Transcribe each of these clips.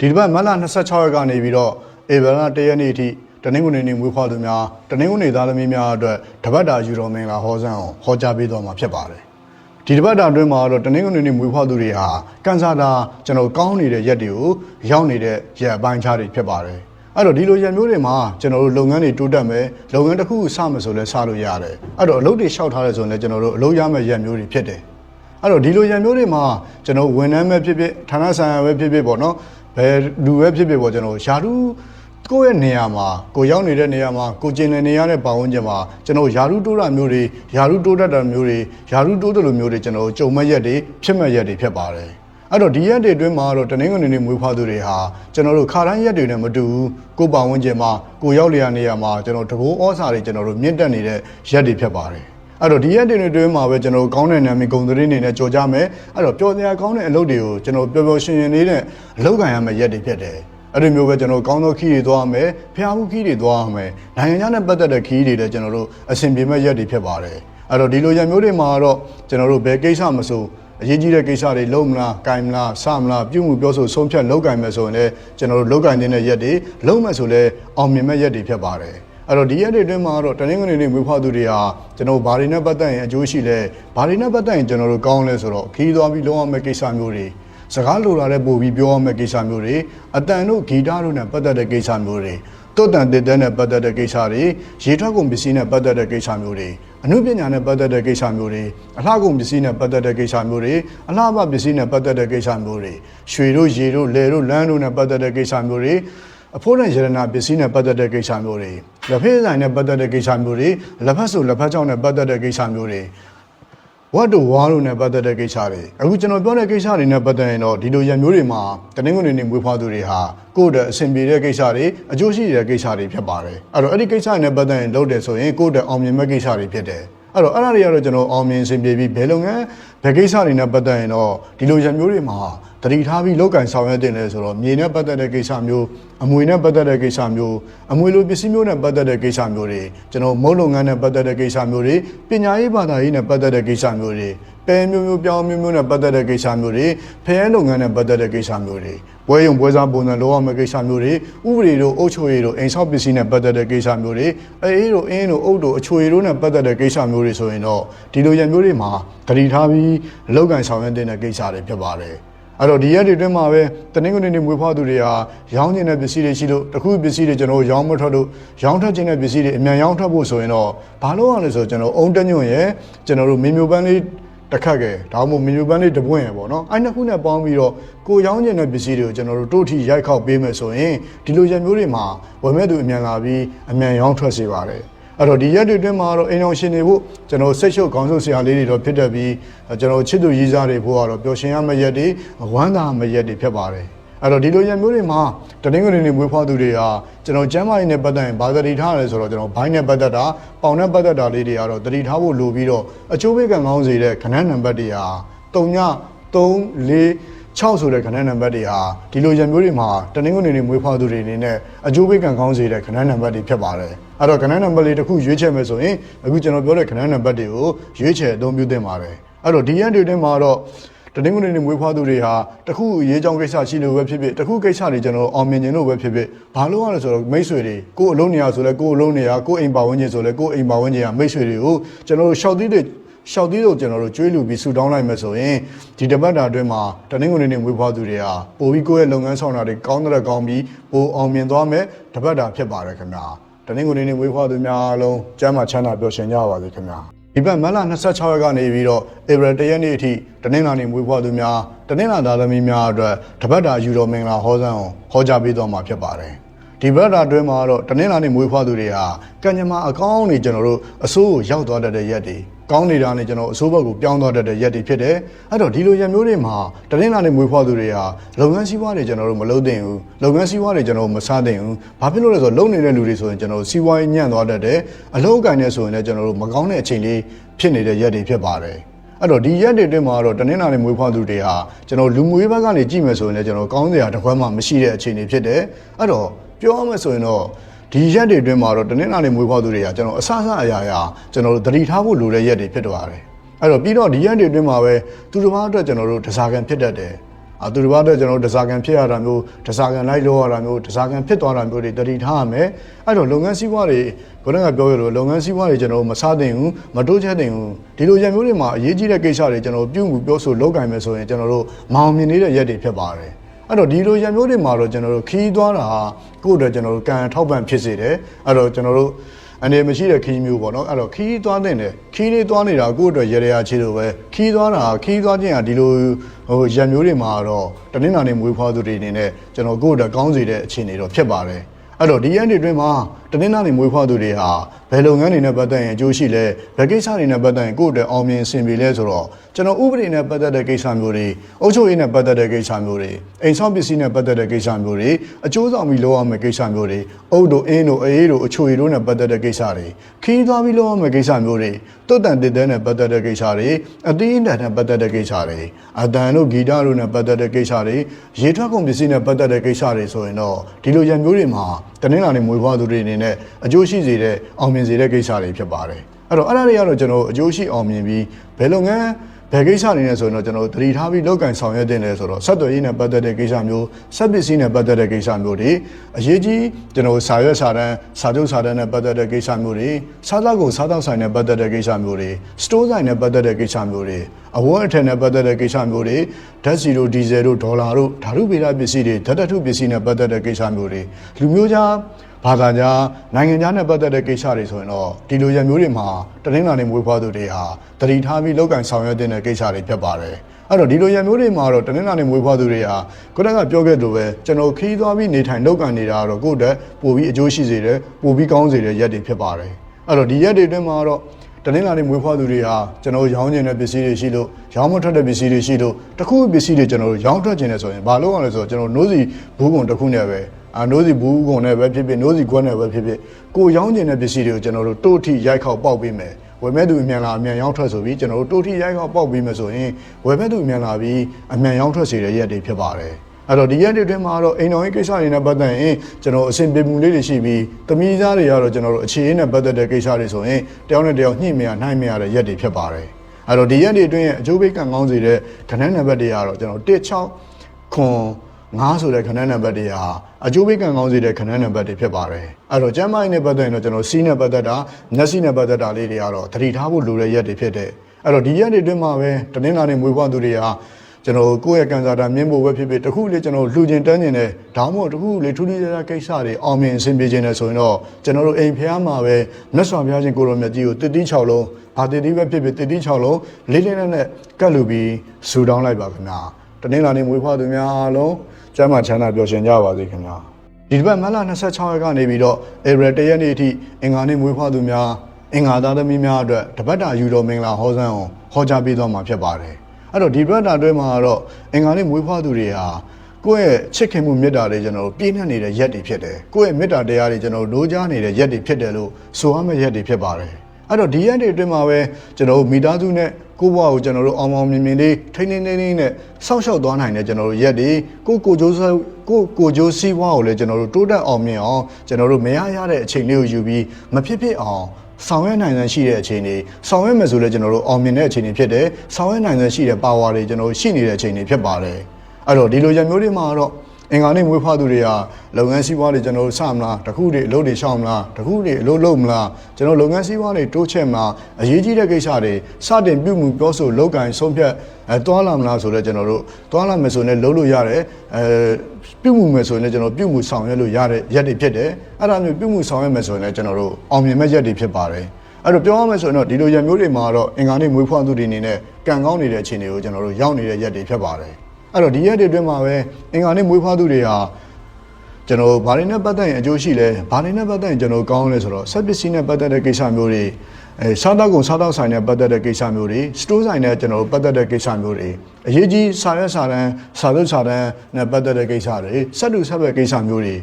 ဒီတစ်ပတ်မတ်လ26ရက်ကနေပြီးတော့ဧပြီလ1ရက်နေ့အထိတနင်္ဂနွေနေ့မွေးဖွားသူများတနင်္ဂနွေသားသမီးများအတွက်တပတ်တာယူတော်မင်္ဂလာဟောစံအောင်ဟောကြားပေးတော်မှာဖြစ်ပါတယ်ဒီတစ်ပတ်တာအတွင်းမှာတော့တနင်္ဂနွေနေ့မွေးဖွားသူတွေဟာကန်ဆာတာကျွန်တော်ကောင်းနေတဲ့ရက်တွေကိုရောက်နေတဲ့ရက်အပိုင်းခြားတွေဖြစ်ပါတယ်အဲ့တော့ဒီလိုရက်မျိုးတွေမှာကျွန်တော်တို့လုပ်ငန်းတွေတိုးတက်မယ်လုပ်ငန်းတစ်ခုခုစမယ်ဆိုလဲစလို့ရတယ်အဲ့တော့အလုပ်တွေလျှောက်ထားရဲဆိုရင်လည်းကျွန်တော်တို့အလုပ်ရမယ့်ရက်မျိုးတွေဖြစ်တယ်အဲ့တော့ဒီလိုရံမျိုးတွေမှာကျွန်တော်ဝန်ထမ်းပဲဖြစ်ဖြစ်ဌာနဆိုင်ရာပဲဖြစ်ဖြစ်ပေါ့နော် ဘယ်လူပဲဖြစ်ဖြစ်ပေါ့ကျွန်တော်ယာရုကိုယ့်ရဲ့နေရာမှာကိုရောက်နေတဲ့နေရာမှာကိုကျင်တဲ့နေရာနဲ့ပတ်ဝန်းကျင်မှာကျွန်တော်ယာရုတိုးတာမျိုးတွေယာရုတိုးတတ်တာမျိုးတွေယာရုတိုးတယ်လို့မျိုးတွေကျွန်တော်ကြုံမဲ့ရက်တွေဖြစ်မဲ့ရက်တွေဖြစ်ပါတယ်အဲ့တော့ဒီရက်တွေအတွင်းမှာတော့တနင်္ဂနွေနေ့မွေးဖွားသူတွေဟာကျွန်တော်တို့ခါတိုင်းရက်တွေနဲ့မတူဘူးကိုပတ်ဝန်းကျင်မှာကိုရောက်လျာနေရာမှာကျွန်တော်တကိုးဩစာတွေကျွန်တော်တို့မြင့်တက်နေတဲ့ရက်တွေဖြစ်ပါတယ် အဲ့တော့ဒီရက်တင်တွေတွင်းမှာပဲကျွန်တော်ကောင်းတဲ့နာမည်ဂုံသတင်းတွေနဲ့ကြော်ကြမယ်အဲ့တော့ပျော်စရာကောင်းတဲ့အလုပ်တွေကိုကျွန်တော်ပျော်ပျော်ရွှင်ရွှင်လေးနဲ့အလုပ်ခံရမယ့်ရက်တွေဖြစ်တယ်အဲ့ဒီမျိုးပဲကျွန်တော်ကောင်းသောခီးတွေသွားရမယ်ဖျားမှုခီးတွေသွားရမယ်နိုင်ငံခြားနဲ့ပတ်သက်တဲ့ခီးတွေလည်းကျွန်တော်တို့အဆင်ပြေမဲ့ရက်တွေဖြစ်ပါတယ်အဲ့တော့ဒီလိုရက်မျိုးတွေမှာတော့ကျွန်တော်တို့ဘယ်ကိစ္စမဆိုအရေးကြီးတဲ့ကိစ္စတွေလုံးမလား၊ကင်မလား၊စမလားပြုမှုပြောဆိုဆုံးဖြတ်လောက်ကင်မယ်ဆိုရင်လည်းကျွန်တော်တို့လောက်ကင်တဲ့ရက်တွေလုံးမယ်ဆိုလည်းအောင်မြင်မဲ့ရက်တွေဖြစ်ပါတယ် အဲ့တော့ဒီရက်တွေအတွင်းမှာတော့တနင်္ဂနွေနေ့မွေးဖွားသူတွေဟာကျွန်တော်ဘာတွေနဲ့ပတ်သက်ရင်အကျိုးရှိလဲဘာတွေနဲ့ပတ်သက်ရင်ကျွန်တော်တို့ကောင်းလဲဆိုတော့ခီးသွားပြီးလုံးဝမဲ့ကိစ္စမျိုးတွေစကားလိုလာတဲ့ပို့ပြီးပြောရမယ့်ကိစ္စမျိုးတွေအတန်တို့ဂီတတို့နဲ့ပတ်သက်တဲ့ကိစ္စမျိုးတွေတုတ်တန်တစ်တဲနဲ့ပတ်သက်တဲ့ကိစ္စတွေရေထွက်ကုန်ပစ္စည်းနဲ့ပတ်သက်တဲ့ကိစ္စမျိုးတွေအမှုပညာနဲ့ပတ်သက်တဲ့ကိစ္စမျိုးတွေအလှကုန်ပစ္စည်းနဲ့ပတ်သက်တဲ့ကိစ္စမျိုးတွေအလှပပစ္စည်းနဲ့ပတ်သက်တဲ့ကိစ္စမျိုးတွေရွှေတို့ရေတို့လယ်တို့လမ်းတို့နဲ့ပတ်သက်တဲ့ကိစ္စမျိုးတွေ အဖို့နဲ့ရတနာပစ္စည်းနဲ့ပတ်သက်တဲ့ကိစ္စမျိုးတွေလက်ဖက်ဆိုင်နဲ့ပတ်သက်တဲ့ကိစ္စမျိုးတွေလက်ဖက်ဆိုလက်ဖက်ချောင်းနဲ့ပတ်သက်တဲ့ကိစ္စမျိုးတွေဝတ်တို့ဝါတို့နဲ့ပတ်သက်တဲ့ကိစ္စတွေအခုကျွန်တော်ပြောတဲ့ကိစ္စတွေနဲ့ပတ်သက်ရင်တော့ဒီလိုရံမျိုးတွေမှာတနင်္ဂနွေနေ့မွေးဖွားသူတွေဟာကိုယ့်တဲ့အဆင်ပြေတဲ့ကိစ္စတွေအကျိုးရှိတဲ့ကိစ္စတွေဖြစ်ပါတယ်အဲ့တော့အဲ့ဒီကိစ္စတွေနဲ့ပတ်သက်ရင်လုပ်တယ်ဆိုရင်ကိုယ့်တဲ့အောင်မြင်မဲ့ကိစ္စတွေဖြစ်တယ်အဲ့တော့အဲ့ဒါတွေကတော့ကျွန်တော်အောင်မြင်အဆင်ပြေပြီးဘယ်လုပ်ငန်းဘယ်ကိစ္စတွေနဲ့ပတ်သက်ရင်တော့ဒီလိုရံမျိုးတွေမှာ တတိထားပြီးလောက်ကင်ဆောင်ရွက်တင်လဲဆိုတော့မြေနဲ့ပတ်သက်တဲ့ကိစ္စမျိုးအမွေနဲ့ပတ်သက်တဲ့ကိစ္စမျိုးအမွေလိုပစ္စည်းမျိုးနဲ့ပတ်သက်တဲ့ကိစ္စမျိုးတွေကျွန်တော်မုတ်လုပ်ငန်းနဲ့ပတ်သက်တဲ့ကိစ္စမျိုးတွေပညာရေးဘာသာရေးနဲ့ပတ်သက်တဲ့ကိစ္စမျိုးတွေပဲမျိုးမျိုးပြောင်းမျိုးမျိုးနဲ့ပတ်သက်တဲ့ကိစ္စမျိုးတွေဖျဲလုပ်ငန်းနဲ့ပတ်သက်တဲ့ကိစ္စမျိုးတွေပွဲရုံပွဲစားပုံစံလောရမယ့်ကိစ္စမျိုးတွေဥပဒေတို့အုပ်ချုပ်ရေးတို့အိမ်ဆောက်ပစ္စည်းနဲ့ပတ်သက်တဲ့ကိစ္စမျိုးတွေအေးတို့အင်းတို့အုပ်တို့အချိုရေးတို့နဲ့ပတ်သက်တဲ့ကိစ္စမျိုးတွေဆိုရင်တော့ဒီလိုရံမျိုးတွေမှာဂရီထားပြီးလောက်ကန်ဆောင်ရွက်တဲ့ကိစ္စတွေဖြစ်ပါတယ် အဲ့တော့ဒီရက်တွေအတွင်းမှာပဲတနင်္ဂနွေနေ့မွေးဖွားသူတွေဟာရောင်းကျင်တဲ့ပစ္စည်းတွေရှိလို့တခုပစ္စည်းတွေကျွန်တော်တို့ရောင်းမထွက်လို့ရောင်းထွက်ခြင်းတဲ့ပစ္စည်းတွေအမြန်ရောင်းထွက်ဖို့ဆိုရင်တော့ဘာလို့ရလဲဆိုတော့ကျွန်တော်အုံတက်ညွန့်ရဲ့ကျွန်တော်တို့မင်းမျိုးပန်းလေးတစ်ခတ်ကဲဒါမှမဟုတ်မင်းမျိုးပန်းလေးတပွင့်ရပေါ့နော်အဲ့နှစ်ခုနဲ့ပေါင်းပြီးတော့ကိုရောင်းကျင်တဲ့ပစ္စည်းတွေကိုကျွန်တော်တို့တို့ထီရိုက်ခောက်ပေးမယ်ဆိုရင်ဒီလိုရက်မျိုးတွေမှာဝယ်မဲ့သူအမြန်လာပြီးအမြန်ရောင်းထွက်စေပါတယ် အဲ့တော့ဒီရက်တွေအတွင်းမှာတော့အိမ်အောင်ရှင်တွေဖို့ကျွန်တော်စိတ်ရှုပ်ခေါင်းဆုပ်ဆရာလေးတွေတော့ဖြစ်တတ်ပြီးကျွန်တော်ချစ်သူရည်စားတွေဖို့ကတော့ပျော်ရွှင်ရမယ့်ရက်တွေဝမ်းသာမယ့်ရက်တွေဖြစ်ပါတယ်အဲ့တော့ဒီလိုရက်မျိုးတွေမှာတနင်္ဂနွေနေ့မွေးဖွားသူတွေဟာကျွန်တော်ကျမ်းမာရေးနဲ့ပတ်သက်ရင်ဘာသတိထားရလဲဆိုတော့ကျွန်တော်ဘိုင်းနဲ့ပတ်သက်တာပေါင်နဲ့ပတ်သက်တာလေးတွေကတော့သတိထားဖို့လိုပြီးတော့အချိုးပေးကံကောင်းစေတဲ့ခဏနံပါတ်တွေဟာ3ည3 4 6ဆိုတဲ့ခဏနံပါတ်တွေဟာဒီလိုရံမျိုးတွေမှာတနင်္ဂနွေနေ့မွေးဖွားသူတွေအနေနဲ့အကျိုးပေးကံကောင်းစေတဲ့ခဏနံပါတ်တွေဖြစ်ပါတယ်။ အဲ့တော့ခဏနံပါတ်လေးတစ်ခုရွေးချယ်မယ်ဆိုရင်အခုကျွန်တော်ပြောတဲ့ခဏနံပါတ်တွေကိုရွေးချယ်အသုံးပြုသင့်ပါတယ်။အဲ့တော့ဒီရန်တွေထဲမှာတော့တနင်္ဂနွေနေ့မွေးဖွားသူတွေဟာတခုအရေးကြောင်းကိစ္စရှိလို့ပဲဖြစ်ဖြစ်တခုကိစ္စတွေကျွန်တော်အောင်မြင်ခြင်းလို့ပဲဖြစ်ဖြစ်ဘာလို့ရလဲဆိုတော့မိတ်ဆွေတွေကိုယ်အလုံးနေရဆိုလဲကိုယ်အလုံးနေရကိုယ်အိမ်ပါဝင်ခြင်းဆိုလဲကိုယ်အိမ်ပါဝင်ခြင်းကမိတ်ဆွေတွေကိုကျွန်တော်တို့ရှောက်သီးတွေရှောက်သီးတို့ကျွန်တော်တို့ကျွေးလူပြီးဆူတောင်းလိုက်မယ်ဆိုရင်ဒီတပတ်တာအတွင်းမှာတနင်္ဂနွေနေ့မွေးဖွားသူတွေဟာပိုပြီးကိုယ့်ရဲ့လုပ်ငန်းဆောင်တာတွေကောင်းတဲ့ကောင်းပြီးပိုအောင်မြင်သွားမယ်တပတ်တာဖြစ်ပါတယ်ခင်ဗျာ တနင်္ဂနွေနေ့မွေးဖွားသူများအားလုံးကျမ်းမာချမ်းသာပျော်ရွှင်ကြပါစေခင်ဗျာဒီဘက်မတ်လ26ရက်ကနေပြီးတော့ဧပြီ1ရက်နေ့အထိတနင်္လာနေ့မွေးဖွားသူများတနင်္လာသားသမီးများအတွက်တပတ်တာယူတော်မင်္ဂလာဟောစံအောင်ဟောကြားပေးသွားမှာဖြစ်ပါတယ် ဒီဘက်တာအတွင်းမှာတော့တနင်္လာနေ့မွေးဖွားသူတွေဟာကံကြမ္မာအကောင်းနေကျွန်တော်တို့အဆိုးကိုရောက်သွားတတ်တဲ့ရက်တွေကောင်းနေတာနဲ့ကျွန်တော်အဆိုးဘက်ကိုပြောင်းသွားတတ်တဲ့ရက်တွေဖြစ်တယ်အဲ့တော့ဒီလိုရက်မျိုးတွေမှာတနင်္လာနေ့မွေးဖွားသူတွေဟာလုပ်ငန်းစည်းဝါးတွေကျွန်တော်တို့မလုပ်သင့်ဘူးလုပ်ငန်းစည်းဝါးတွေကျွန်တော်တို့မစားသင့်ဘူးဘာဖြစ်လို့လဲဆိုတော့လုပ်နေတဲ့လူတွေဆိုရင်ကျွန်တော်တို့စီးပွားရေးညံ့သွားတတ်တယ်အလုပ်အကင်နဲ့ဆိုရင်လည်းကျွန်တော်တို့မကောင်းတဲ့အချိန်လေးဖြစ်နေတဲ့ရက်တွေဖြစ်ပါတယ်အဲ့တော့ဒီရက်တွေအတွင်းမှာတော့တနင်္လာနေ့မွေးဖွားသူတွေဟာကျွန်တော်လူမှုရေးဘက်ကနေကြည့်မယ်ဆိုရင်လည်းကျွန်တော်ကောင်းစရာတစ်ခွက်မှမရှိတဲ့အခြေအနေဖြစ်တယ်အဲ့တော့ ပြောရမယ်ဆိုရင်တော့ဒီရက်တွေအတွင်းမှာတော့တနင်္လာနေ့မွေးဖွားသူတွေကကျွန်တော်အဆအဆအရာရာကျွန်တော်တို့သတိထားဖို့လိုတဲ့ရက်တွေဖြစ်သွားတယ်အဲ့တော့ပြီးတော့ဒီရက်တွေအတွင်းမှာပဲသူတစ်ပါးအတွက်ကျွန်တော်တို့တစားကန်ဖြစ်တတ်တယ်အာသူတစ်ပါးတော့ကျွန်တော်တို့ဒဇာကန်ဖြစ်ရတာမျိုးဒဇာကန်လိုက်လို့ရတာမျိုးဒဇာကန်ဖြစ်သွားတာမျိုးတွေတတိထားရမယ်အဲ့တော့လုပ်ငန်းစည်းဝါးတွေခုနကပြောရလို့လုပ်ငန်းစည်းဝါးတွေကျွန်တော်တို့မစားသင့်ဘူးမတိုးချဲ့သင့်ဘူးဒီလိုရံမျိုးတွေမှာအရေးကြီးတဲ့ကိစ္စတွေကျွန်တော်တို့ပြုမှုပြောဆိုလုပ်ကင်မယ်ဆိုရင်ကျွန်တော်တို့မောင်မြင်နေတဲ့ရက်တွေဖြစ်ပါတယ် အဲ့တော့ဒီလိုရံမျိုးတွေမှာတော့ကျွန်တော်တို့ခီးသွားတာဟာကိုယ့်အတွက်ကျွန်တော်တို့ကံထောက်ပံ့ဖြစ်စေတယ်အဲ့တော့ကျွန်တော်တို့အနေမရှိတဲ့ခီးမျိုးပေါ့နော်အဲ့တော့ခီးသွားတဲ့နဲ့ခီးလေးသွားနေတာကိုယ့်အတွက်ရေရရချေလို့ပဲခီးသွားတာခီးသွားခြင်းဟာဒီလိုဟိုရံမျိုးတွေမှာတော့တနင်္လာနေ့မွေးဖွားသူတွေအနေနဲ့ကျွန်တော်ကိုယ့်အတွက်ကောင်းစေတဲ့အခြေအနေတော့ဖြစ်ပါတယ်အဲ့တော့ဒီရက်တွေအတွင်းမှာတနင်္လာနေ့မွေးဖွားသူတွေဟာဘယ်လုပ်ငန်းတွေနဲ့ပတ်သက်ရင်အကျိုးရှိလဲဘယ်ကိစ္စတွေနဲ့ပတ်သက်ရင်ကိုယ့်အတွက်အောင်မြင်အဆင်ပြေလဲဆိုတော့ကျွန်တော်ဥပဒေနဲ့ပတ်သက်တဲ့ကိစ္စမျိုးတွေအုပ်ချုပ်ရေးနဲ့ပတ်သက်တဲ့ကိစ္စမျိုးတွေအိမ်ဆောင်ပစ္စည်းနဲ့ပတ်သက်တဲ့ကိစ္စမျိုးတွေအကျိုးဆောင်ပြီးလုပ်ရမယ့်ကိစ္စမျိုးတွေအုပ်တို့အင်းတို့အေးတို့အချိုရည်တို့နဲ့ပတ်သက်တဲ့ကိစ္စတွေခီးသွားပြီးလုပ်ရမယ့်ကိစ္စမျိုးတွေတုတ်တန်တစ်တဲနဲ့ပတ်သက်တဲ့ကိစ္စတွေအသီးအနှံနဲ့ပတ်သက်တဲ့ကိစ္စတွေအတန်တို့ဂီတတို့နဲ့ပတ်သက်တဲ့ကိစ္စတွေရေထွက်ကုန်ပစ္စည်းနဲ့ပတ်သက်တဲ့ကိစ္စတွေဆိုရင်တော့ဒီလိုရံမျိုးတွေမှာတနင်္လာနေ့မွေးဖွားသူတွေအနေနဲ့အကျိုးရှိစေတဲ့အောင်မြင်စေတဲ့ကိစ္စတွေဖြစ်ပါတယ်အဲ့တော့အဲ့ဒါတွေကတော့ကျွန်တော်အကျိုးရှိအောင်မြင်ပြီးဘယ်လုပ်ငန်းဘယ်ကိစ္စနေလဲဆိုရင်တော့ကျွန်တော်တို့တတိထားပြီးလောက်ကင်ဆောင်ရွက်တင်တယ်ဆိုတော့ဆက်သွယ်ရေးနဲ့ပတ်သက်တဲ့ကိစ္စမျိုးဆက်ပစ္စည်းနဲ့ပတ်သက်တဲ့ကိစ္စမျိုးတွေအရေးကြီးကျွန်တော်စာရွက်စာတမ်းစာချုပ်စာတမ်းနဲ့ပတ်သက်တဲ့ကိစ္စမျိုးတွေစားသောက်ကုန်စားသောက်ဆိုင်နဲ့ပတ်သက်တဲ့ကိစ္စမျိုးတွေစတိုးဆိုင်နဲ့ပတ်သက်တဲ့ကိစ္စမျိုးတွေအဝတ်အထည်နဲ့ပတ်သက်တဲ့ကိစ္စမျိုးတွေဓာတ်ဆီတို့ဒီဇယ်တို့ဒေါ်လာတို့ဓာတုဗေဒပစ္စည်းတွေဓာတ်တထုပစ္စည်းနဲ့ပတ်သက်တဲ့ကိစ္စမျိုးတွေလူမျိုးခြား ဘာသာကြားနိုင်ငံခြားနဲ့ပတ်သက်တဲ့ကိစ္စတွေဆိုရင်တော့ဒီလိုရမျိုးတွေမှာတနင်္လာနေ့မွေးဖွားသူတွေဟာတတိထားပြီးလောက်ကင်ဆောင်ရွက်တဲ့ကိစ္စတွေဖြစ်ပါတယ်အဲ့တော့ဒီလိုရမျိုးတွေမှာတော့တနင်္လာနေ့မွေးဖွားသူတွေဟာခုနကပြောခဲ့လို့ပဲကျွန်တော်ခီးသွားပြီးနေထိုင်လောက်ကင်နေတာကတော့ကိုယ့်အတွက်ပိုပြီးအကျိုးရှိစေတယ်ပိုပြီးကောင်းစေတဲ့ရက်တွေဖြစ်ပါတယ်အဲ့တော့ဒီရက်တွေအတွင်းမှာတော့တနင်္လာနေ့မွေးဖွားသူတွေဟာကျွန်တော်ရောင်းကျင်တဲ့ပစ္စည်းတွေရှိလို့ရောင်းမထွက်တဲ့ပစ္စည်းတွေရှိလို့တခုပစ္စည်းတွေကျွန်တော်တို့ရောင်းထွက်ခြင်းနဲ့ဆိုရင်ဘာလို့အောင်လဲဆိုတော့ကျွန်တော်နိုးစီဘူးကုံတစ်ခုနဲ့ပဲ အာနိုးစီဘူးကုံနဲ့ပဲဖြစ်ဖြစ်နိုးစီကွက်နဲ့ပဲဖြစ်ဖြစ်ကိုရောင်းကျင်တဲ့ပစ္စည်းတွေကိုကျွန်တော်တို့တိုးထိရိုက်ခေါက်ပေါက်ပေးမယ်ဝယ်မဲ့သူအမြန်လာအမြန်ရောင်းထွက်ဆိုပြီးကျွန်တော်တို့တိုးထိရိုက်ခေါက်ပေါက်ပေးမယ်ဆိုရင်ဝယ်မဲ့သူအမြန်လာပြီးအမြန်ရောင်းထွက်စေတဲ့ရက်တွေဖြစ်ပါတယ်အဲ့တော့ဒီရက်တွေအတွင်းမှာတော့အိမ်တော်ရေးကိစ္စတွေနဲ့ပတ်သက်ရင်ကျွန်တော်အဆင်ပြေမှုလေးတွေရှိပြီးတမီးသားတွေကတော့ကျွန်တော်တို့အခြေအနေနဲ့ပတ်သက်တဲ့ကိစ္စတွေဆိုရင်တယောက်နဲ့တယောက်ညှိမရနိုင်မရတဲ့ရက်တွေဖြစ်ပါတယ်အဲ့တော့ဒီရက်တွေအတွင်းရဲ့အကျိုးပေးကံကောင်းစေတဲ့ခဏနံပါတ်တွေကတော့ကျွန်တော်16ခွန် 9ဆိုတဲ့ခဏနံပါတ်တွေဟာအကျိုးပေးကံကောင်းစေတဲ့ခဏနံပါတ်တွေဖြစ်ပါတယ်အဲ့တော့ကျမ်းမာရေးနဲ့ပတ်သက်ရင်တော့ကျွန်တော်စီးနဲ့ပတ်သက်တာမျက်စိနဲ့ပတ်သက်တာလေးတွေကတော့သတိထားဖို့လိုတဲ့ရက်တွေဖြစ်တဲ့အဲ့တော့ဒီရက်တွေအတွင်းမှာပဲတနင်္လာနေ့မွေးဖွားသူတွေဟာကျွန်တော်ကိုယ့်ရဲ့ကန်စာတာမြင့်ဖို့ပဲဖြစ်ဖြစ်တခုလေကျွန်တော်လှူကျင်တန်းကျင်တဲ့ဒါမှမဟုတ်တခုလေထူးထူးခြားခြားကိစ္စတွေအောင်မြင်အဆင်ပြေခြင်းနဲ့ဆိုရင်တော့ကျွန်တော်တို့အိမ်ဖျားမှာပဲမြတ်စွာဘုရားရှင်ကိုရောမြတ်ကြီးကိုတစ်တိ6လုံးဘာတစ်တိပဲဖြစ်ဖြစ်တစ်တိ6လုံးလေးလေးနဲ့နဲ့ကတ်လူပြီးဆူတောင်းလိုက်ပါခင်ဗျာတနင်္လာနေ့မွေးဖွားသူများအားလုံး ကျမ်းမာချမ်းသာပျော်ရွှင်ကြပါစေခင်ဗျာဒီတစ်ပတ်မတ်လ26ရက်ကနေပြီးတော့ဧပြီ1ရက်နေ့အထိအင်္ဂါနေ့မွေးဖွားသူများအင်္ဂါသားသမီးများအတွက်တပတ်တာယူတော်မင်္ဂလာဟောစံအောင်ဟောကြားပေးသွားမှာဖြစ်ပါတယ်အဲ့တော့ဒီဘက်တာအတွင်းမှာတော့အင်္ဂါနေ့မွေးဖွားသူတွေဟာကိုယ့်ရဲ့ချစ်ခင်မှုမေတ္တာတွေကျွန်တော်တို့ပြည့်နှက်နေတဲ့ရက်တွေဖြစ်တယ်ကိုယ့်ရဲ့မေတ္တာတရားတွေကျွန်တော်တို့လိုချနေတဲ့ရက်တွေဖြစ်တယ်လို့ဆိုရမယ့်ရက်တွေဖြစ်ပါတယ် အဲ့တော့ဒီရက်တွေအတွင်းမှာပဲကျွန်တော်တို့မိသားစုနဲ့ကိုယ့်ဘဝကိုကျွန်တော်တို့အောင်အောင်မြင်မြင်လေးထိန်းထိန်းသိမ်းသိမ်းနဲ့စောင့်ရှောက်သွားနိုင်တဲ့ကျွန်တော်တို့ရက်တွေကိုကိုကိုကြိုးစားကိုကိုကြိုးစီးပွားကိုလည်းကျွန်တော်တို့တိုးတက်အောင်မြင်အောင်ကျွန်တော်တို့မရရတဲ့အချိန်လေးကိုယူပြီးမဖြစ်ဖြစ်အောင်ဆောင်ရွက်နိုင်တဲ့ရှိတဲ့အခြေအနေဆောင်ရွက်မယ်ဆိုလည်းကျွန်တော်တို့အောင်မြင်တဲ့အခြေအနေဖြစ်တယ်ဆောင်ရွက်နိုင်တဲ့ရှိတဲ့ power တွေကျွန်တော်တို့ရှိနေတဲ့အခြေအနေဖြစ်ပါတယ်အဲ့တော့ဒီလိုရမျိုးတွေမှာတော့ အင်္ဂါနေ့မွေးဖွားသူတွေကလုပ်ငန်းစည်းဝါးတွေကျွန်တော်တို့စမလားတခုတွေအလုပ်တွေရှောင်မလားတခုတွေအလုပ်လုပ်မလားကျွန်တော်လုပ်ငန်းစည်းဝါးတွေတိုးချဲ့မလားအရေးကြီးတဲ့ကိစ္စတွေစတင်ပြုမှုပြောဆိုလုပ်ကင်ဆုံးဖြတ်အဲတွားလာမလားဆိုတော့ကျွန်တော်တို့တွားလာမယ်ဆိုရင်လည်းလုပ်လို့ရတယ်အဲပြုမှုမယ်ဆိုရင်လည်းကျွန်တော်ပြုမှုဆောင်ရွက်လို့ရတဲ့ရက်တွေဖြစ်တယ်အဲ့ဒါမျိုးပြုမှုဆောင်ရွက်မယ်ဆိုရင်လည်းကျွန်တော်တို့အောင်မြင်မဲ့ရက်တွေဖြစ်ပါတယ်အဲ့တော့ပြောရမယ်ဆိုရင်တော့ဒီလိုရက်မျိုးတွေမှာတော့အင်္ဂါနေ့မွေးဖွားသူတွေအနေနဲ့ကံကောင်းနေတဲ့အခြေအနေကိုကျွန်တော်တို့ရောက်နေတဲ့ရက်တွေဖြစ်ပါတယ် အဲ့တော့ဒီရက်တွေအတွင်းမှာပဲအင်္ဂါနေ့မွေးဖွားသူတွေဟာကျွန်တော်ဘာတွေနဲ့ပတ်သက်ရင်အကျိုးရှိလဲဘာတွေနဲ့ပတ်သက်ရင်ကျွန်တော်ကောင်းလဲဆိုတော့ဆက်ပစ္စည်းနဲ့ပတ်သက်တဲ့ကိစ္စမျိုးတွေအဲစားတောက်ကုန်စားတောက်ဆိုင်နဲ့ပတ်သက်တဲ့ကိစ္စမျိုးတွေစတိုးဆိုင်နဲ့ကျွန်တော်ပတ်သက်တဲ့ကိစ္စမျိုးတွေအရေးကြီးစာရွက်စာတမ်းစာချုပ်စာတမ်းနဲ့ပတ်သက်တဲ့ကိစ္စတွေစက်တူဆက်ပဲကိစ္စမျိုးတွေ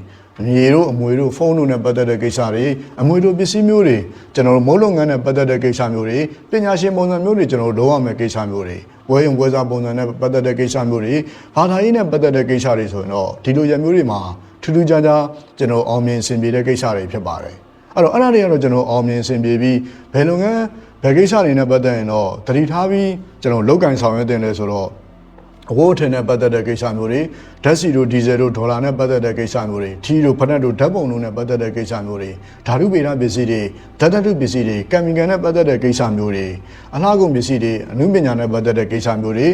မြေတို့အမွေတို့ဖုန်းတို့နဲ့ပတ်သက်တဲ့ကိစ္စတွေအမွေတို့ပစ္စည်းမျိုးတွေကျွန်တော်တို့မုတ်လုပ်ငန်းနဲ့ပတ်သက်တဲ့ကိစ္စမျိုးတွေပညာရှင်ပုံစံမျိုးတွေကျွန်တော်တို့လုပ်ရမယ့်ကိစ္စမျိုးတွေ ဝဲရုံဝဲစားပုံစံနဲ့ပတ်သက်တဲ့ကိစ္စမျိုးတွေဘာသာရေးနဲ့ပတ်သက်တဲ့ကိစ္စတွေဆိုရင်တော့ဒီလိုရမျိုးတွေမှာထူးထူးခြားခြားကျွန်တော်အောင်မြင်ဆင်ပြေတဲ့ကိစ္စတွေဖြစ်ပါတယ်အဲ့တော့အဲ့ဒါတွေကတော့ကျွန်တော်အောင်မြင်ဆင်ပြေပြီးဘယ်လုပ်ငန်းဘယ်ကိစ္စတွေနဲ့ပတ်သက်ရင်တော့တတိထားပြီးကျွန်တော်လောက်ကင်ဆောင်ရွက်တင်လဲဆိုတော့ အဝိုးထင်နဲ့ပတ်သက်တဲ့ကိစ္စမျိုးတွေဓာတ်ဆီတို့ဒီဇယ်တို့ဒေါ်လာနဲ့ပတ်သက်တဲ့ကိစ္စမျိုးတွေထီတို့ဖက်နက်တို့ဓာတ်ပုံတို့နဲ့ပတ်သက်တဲ့ကိစ္စမျိုးတွေဓာတုဗေဒပစ္စည်းတွေဓာတ်သတ္တုပစ္စည်းတွေကမ်မီကယ်နဲ့ပတ်သက်တဲ့ကိစ္စမျိုးတွေအလားကုန်ပစ္စည်းတွေအနုပညာနဲ့ပတ်သက်တဲ့ကိစ္စမျိုးတွေ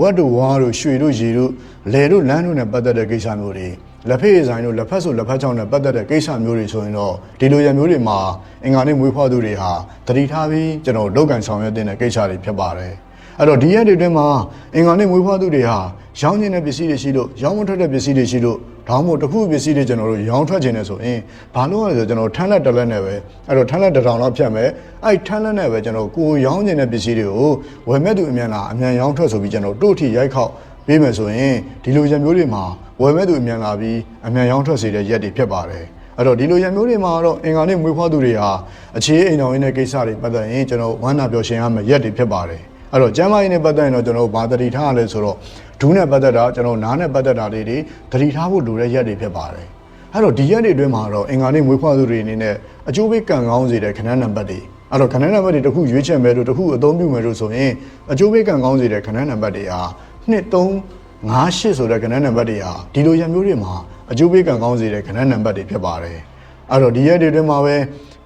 ဝတ်တို့ဝါတို့ရွှေတို့ရေတို့လယ်တို့လမ်းတို့နဲ့ပတ်သက်တဲ့ကိစ္စမျိုးတွေလက်ဖက်ရည်ဆိုင်တို့လက်ဖက်ဆိုလက်ဖက်ချောင်းနဲ့ပတ်သက်တဲ့ကိစ္စမျိုးတွေဆိုရင်တော့ဒီလိုရမျိုးတွေမှာအင်္ဂါနေ့မွေးဖွားသူတွေဟာတတိထားပြီးကျွန်တော်လောက်ကန်ဆောင်ရွက်တဲ့ကိစ္စတွေဖြစ်ပါတယ် အဲ့တော့ဒီရက်တွေအတွင်းမှာအင်္ဂါနေ့မွေးဖွားသူတွေဟာရောင်းနေတဲ့ပစ္စည်းတွေရှိလို့ရောင်းမထွက်တဲ့ပစ္စည်းတွေရှိလို့ဒါမှမဟုတ်တစ်ခုပစ္စည်းတွေကျွန်တော်တို့ရောင်းထွက်ခြင်းနဲ့ဆိုရင်ဘာလို့လဲဆိုတော့ကျွန်တော်ထမ်းလက်တလက်နဲ့ပဲအဲ့တော့ထမ်းလက်တစ်ထောင်လောက်ဖြတ်မယ်အဲ့ထမ်းလက်နဲ့ပဲကျွန်တော်ကိုယ်ရောင်းနေတဲ့ပစ္စည်းတွေကိုဝယ်မဲ့သူအမြန်လားအမြန်ရောင်းထွက်ဆိုပြီးကျွန်တော်တို့ထိရိုက်ခောက်ပေးမယ်ဆိုရင်ဒီလိုရမျိုးတွေမှာဝယ်မဲ့သူအမြန်လာပြီးအမြန်ရောင်းထွက်စေတဲ့ရက်တွေဖြစ်ပါတယ်အဲ့တော့ဒီလိုရမျိုးတွေမှာတော့အင်္ဂါနေ့မွေးဖွားသူတွေဟာအခြေအိမ်တော်ရင်းတဲ့ကိစ္စတွေပတ်သက်ရင်ကျွန်တော်ဝမ်းနာပျော်ရွှင်ရမယ့်ရက်တွေဖြစ်ပါတယ် အဲ့တော့ကျမ်းမာရေးနဲ့ပတ်သက်ရင်တော့ကျွန်တော်ဘာတတိထားရလဲဆိုတော့ဒူးနဲ့ပတ်သက်တာကျွန်တော်နားနဲ့ပတ်သက်တာတွေတွေတတိထားဖို့လိုတဲ့ရက်တွေဖြစ်ပါတယ်အဲ့တော့ဒီရက်တွေအတွင်းမှာတော့အင်္ဂါနေ့မွေးဖွားသူတွေအနေနဲ့အကျိုးပေးကံကောင်းစေတဲ့ခဏနံပါတ်တွေအဲ့တော့ခဏနံပါတ်တွေတစ်ခုရွေးချယ်မယ်လို့တစ်ခုအသုံးပြုမယ်လို့ဆိုရင်အကျိုးပေးကံကောင်းစေတဲ့ခဏနံပါတ်တွေဟာ2 3 58ဆိုတဲ့ကဏ္ဍနံပါတ်တွေဟာဒီလိုရမျိုးတွေမှာအကျိုးပေးကံကောင်းစေတဲ့ကဏ္ဍနံပါတ်တွေဖြစ်ပါတယ်။အဲ့တော့ဒီရက်တွေအတွင်းမှာပဲ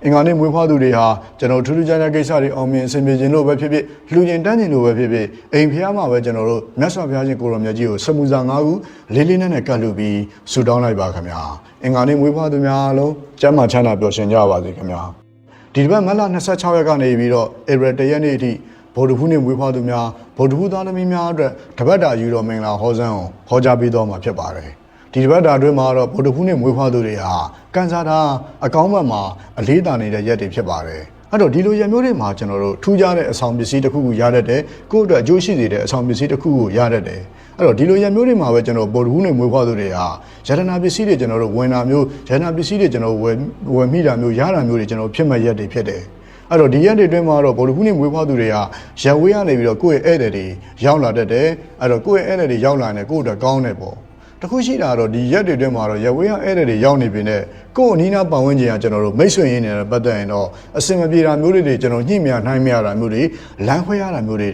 အင်္ဂါနေ့မွေးဖွားသူတွေဟာကျွန်တော်ထူးထူးခြားခြားကိစ္စတွေအောင်မြင်အဆင်ပြေခြင်းလို့ပဲဖြစ်ဖြစ်လူကျင်တန်းကျင်လို့ပဲဖြစ်ဖြစ်အိမ်ဖျားမှာပဲကျွန်တော်တို့မြတ်စွာဘုရားရှင်ကိုရောင်မြတ်ကြီးကိုစမူစာ၅ခုလေးလေးနက်နက်ကတ်လူပြီးဆူတောင်းလိုက်ပါခင်ဗျာ။အင်္ဂါနေ့မွေးဖွားသူများအားလုံးကျမ်းမာချမ်းသာပျော်ရွှင်ကြပါစေခင်ဗျာ။ဒီတစ်ပတ်မတ်လ26ရက်ကနေပြီးတော့ဧပြီ1ရက်နေ့အထိဗုဒ္ဓဖူးနေ့မွေးဖွားသူများဗုဒ္ဓဖူးသားသမီးများအတွက်တပတ်တာယူတော်မင်္ဂလာဟောစံကိုဟောကြားပေးတော်မှာဖြစ်ပါတယ်။ ဒီတပတ်တာအတွင်းမှာတော့ဗုဒ္ဓဖူးနေ့မွေးဖွားသူတွေဟာကန်ဆာတာအကောင်းဘက်မှာအလေးတာနေတဲ့ရက်တွေဖြစ်ပါတယ်။အဲ့တော့ဒီလိုရက်မျိုးတွေမှာကျွန်တော်တို့ထူးခြားတဲ့အဆောင်ပစ္စည်းတစ်ခုခုရတတ်တယ်။ကိုယ့်အတွက်အကျိုးရှိစေတဲ့အဆောင်ပစ္စည်းတစ်ခုခုရတတ်တယ်။အဲ့တော့ဒီလိုရက်မျိုးတွေမှာပဲကျွန်တော်ဗုဒ္ဓဖူးနေ့မွေးဖွားသူတွေဟာယတနာပစ္စည်းတွေကျွန်တော်တို့ဝင်တာမျိုးယတနာပစ္စည်းတွေကျွန်တော်ဝယ်ဝယ်မိတာမျိုးရတာမျိုးတွေကျွန်တော်ဖြစ်မဲ့ရက်တွေဖြစ်တယ်။အဲ့တော့ဒီရက်တွေအတွင်းမှာတော့ဗုဒ္ဓဖူးနေ့မွေးဖွားသူတွေကရက်ဝေးရနေပြီးတော့ကိုယ့်ရဲ့ဧည့်သည်တွေရောက်လာတတ်တယ်အဲ့တော့ကိုယ့်ရဲ့ဧည့်သည်တွေရောက်လာရင်ကိုယ့်အတွက်ကောင်းတယ်ပေါ့ တခုရှိတာတော့ဒီရက်တွေအတွင်းမှာတော့ရက်ဝေးရဧည့်သည်တွေရောက်နေပြီနဲ့ကိုယ့်အနီးနားပတ်ဝန်းကျင်ကကျွန်တော်တို့မိတ်ဆွေရင်းနေတဲ့ပတ်သက်ရင်တော့အစင်မပြေတာမျိုးတွေကျွန်တော်ညှိမြနှိုင်းမြတာမျိုးတွေလမ်းခွဲရတာမျိုးတွေ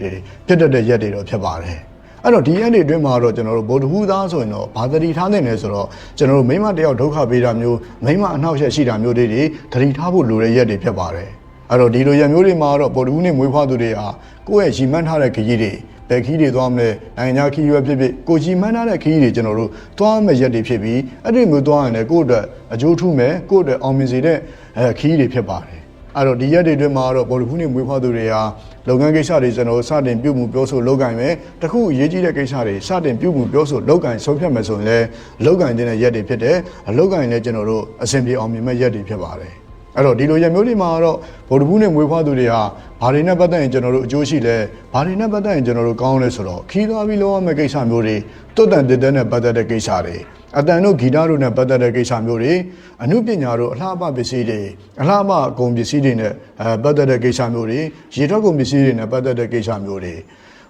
ဖြစ်တတ်တဲ့ရက်တွေတော့ဖြစ်ပါတယ်အဲ့တော့ဒီရက်တွေအတွင်းမှာတော့ကျွန်တော်တို့ဗုဒ္ဓဟူသားဆိုရင်တော့ဘာသတိထားနေလဲဆိုတော့ကျွန်တော်တို့မိမတယောက်ဒုက္ခပေးတာမျိုးမိမအနှောက်အယှက်ရှိတာမျိုးတွေတွေသတိထားဖို့လိုတဲ့ရက်တွေဖြစ်ပါတယ်အဲ့တော့ဒီလိုရက်မျိုးတွေမှာတော့ဗုဒ္ဓဟူနေ့မွေးဖွားသူတွေဟာကိုယ့်ရဲ့ရည်မှန်းထားတဲ့ခရီးတွေ ဘယ်ခီးတွေသွားမလဲနိုင်ငံခြားခီးရွယ်ဖြစ်ဖြစ်ကိုကြီးမှန်းထားတဲ့ခီးတွေကျွန်တော်တို့သွားမဲ့ရက်တွေဖြစ်ပြီးအဲ့ဒီမျိုးသွားရင်လည်းကိုယ့်အတွက်အကျိုးထူးမယ်ကိုယ့်အတွက်အောင်မြင်စေတဲ့အဲခီးတွေဖြစ်ပါတယ်အဲ့တော့ဒီရက်တွေအတွင်းမှာတော့ဘော်လ်ဖူးနေမွေးဖွားသူတွေဟာလုပ်ငန်းကိစ္စတွေကျွန်တော်စတင်ပြုမှုပြောဆိုလုပ်ကင်မယ်တခုအရေးကြီးတဲ့ကိစ္စတွေစတင်ပြုမှုပြောဆိုလုပ်ကင်ဆုံးဖြတ်မယ်ဆိုရင်လည်းလုပ်ကင်တဲ့ရက်တွေဖြစ်တယ်အလုပ်ကင်လည်းကျွန်တော်တို့အဆင်ပြေအောင်မြင်မဲ့ရက်တွေဖြစ်ပါတယ် အဲ့တော့ဒီလိုရက်မျိုးတွေမှာတော့ဗုဒ္ဓဘူးနဲ့မွေးဖွားသူတွေဟာဘာတွေနဲ့ပတ်သက်ရင်ကျွန်တော်တို့အကျိုးရှိလဲဘာတွေနဲ့ပတ်သက်ရင်ကျွန်တော်တို့ကောင်းလဲဆိုတော့ခီးသွားပြီးလောရမယ့်ကိစ္စမျိုးတွေတွတ်တန်တက်တဲ့နဲ့ပတ်သက်တဲ့ကိစ္စတွေအတန်တို့ဂီတတို့နဲ့ပတ်သက်တဲ့ကိစ္စမျိုးတွေအမှုပညာတို့အလှပပစ္စည်းတွေအလှပအကုန်ပစ္စည်းတွေနဲ့အဲပတ်သက်တဲ့ကိစ္စမျိုးတွေရေထွက်ကုန်ပစ္စည်းတွေနဲ့ပတ်သက်တဲ့ကိစ္စမျိုးတွေ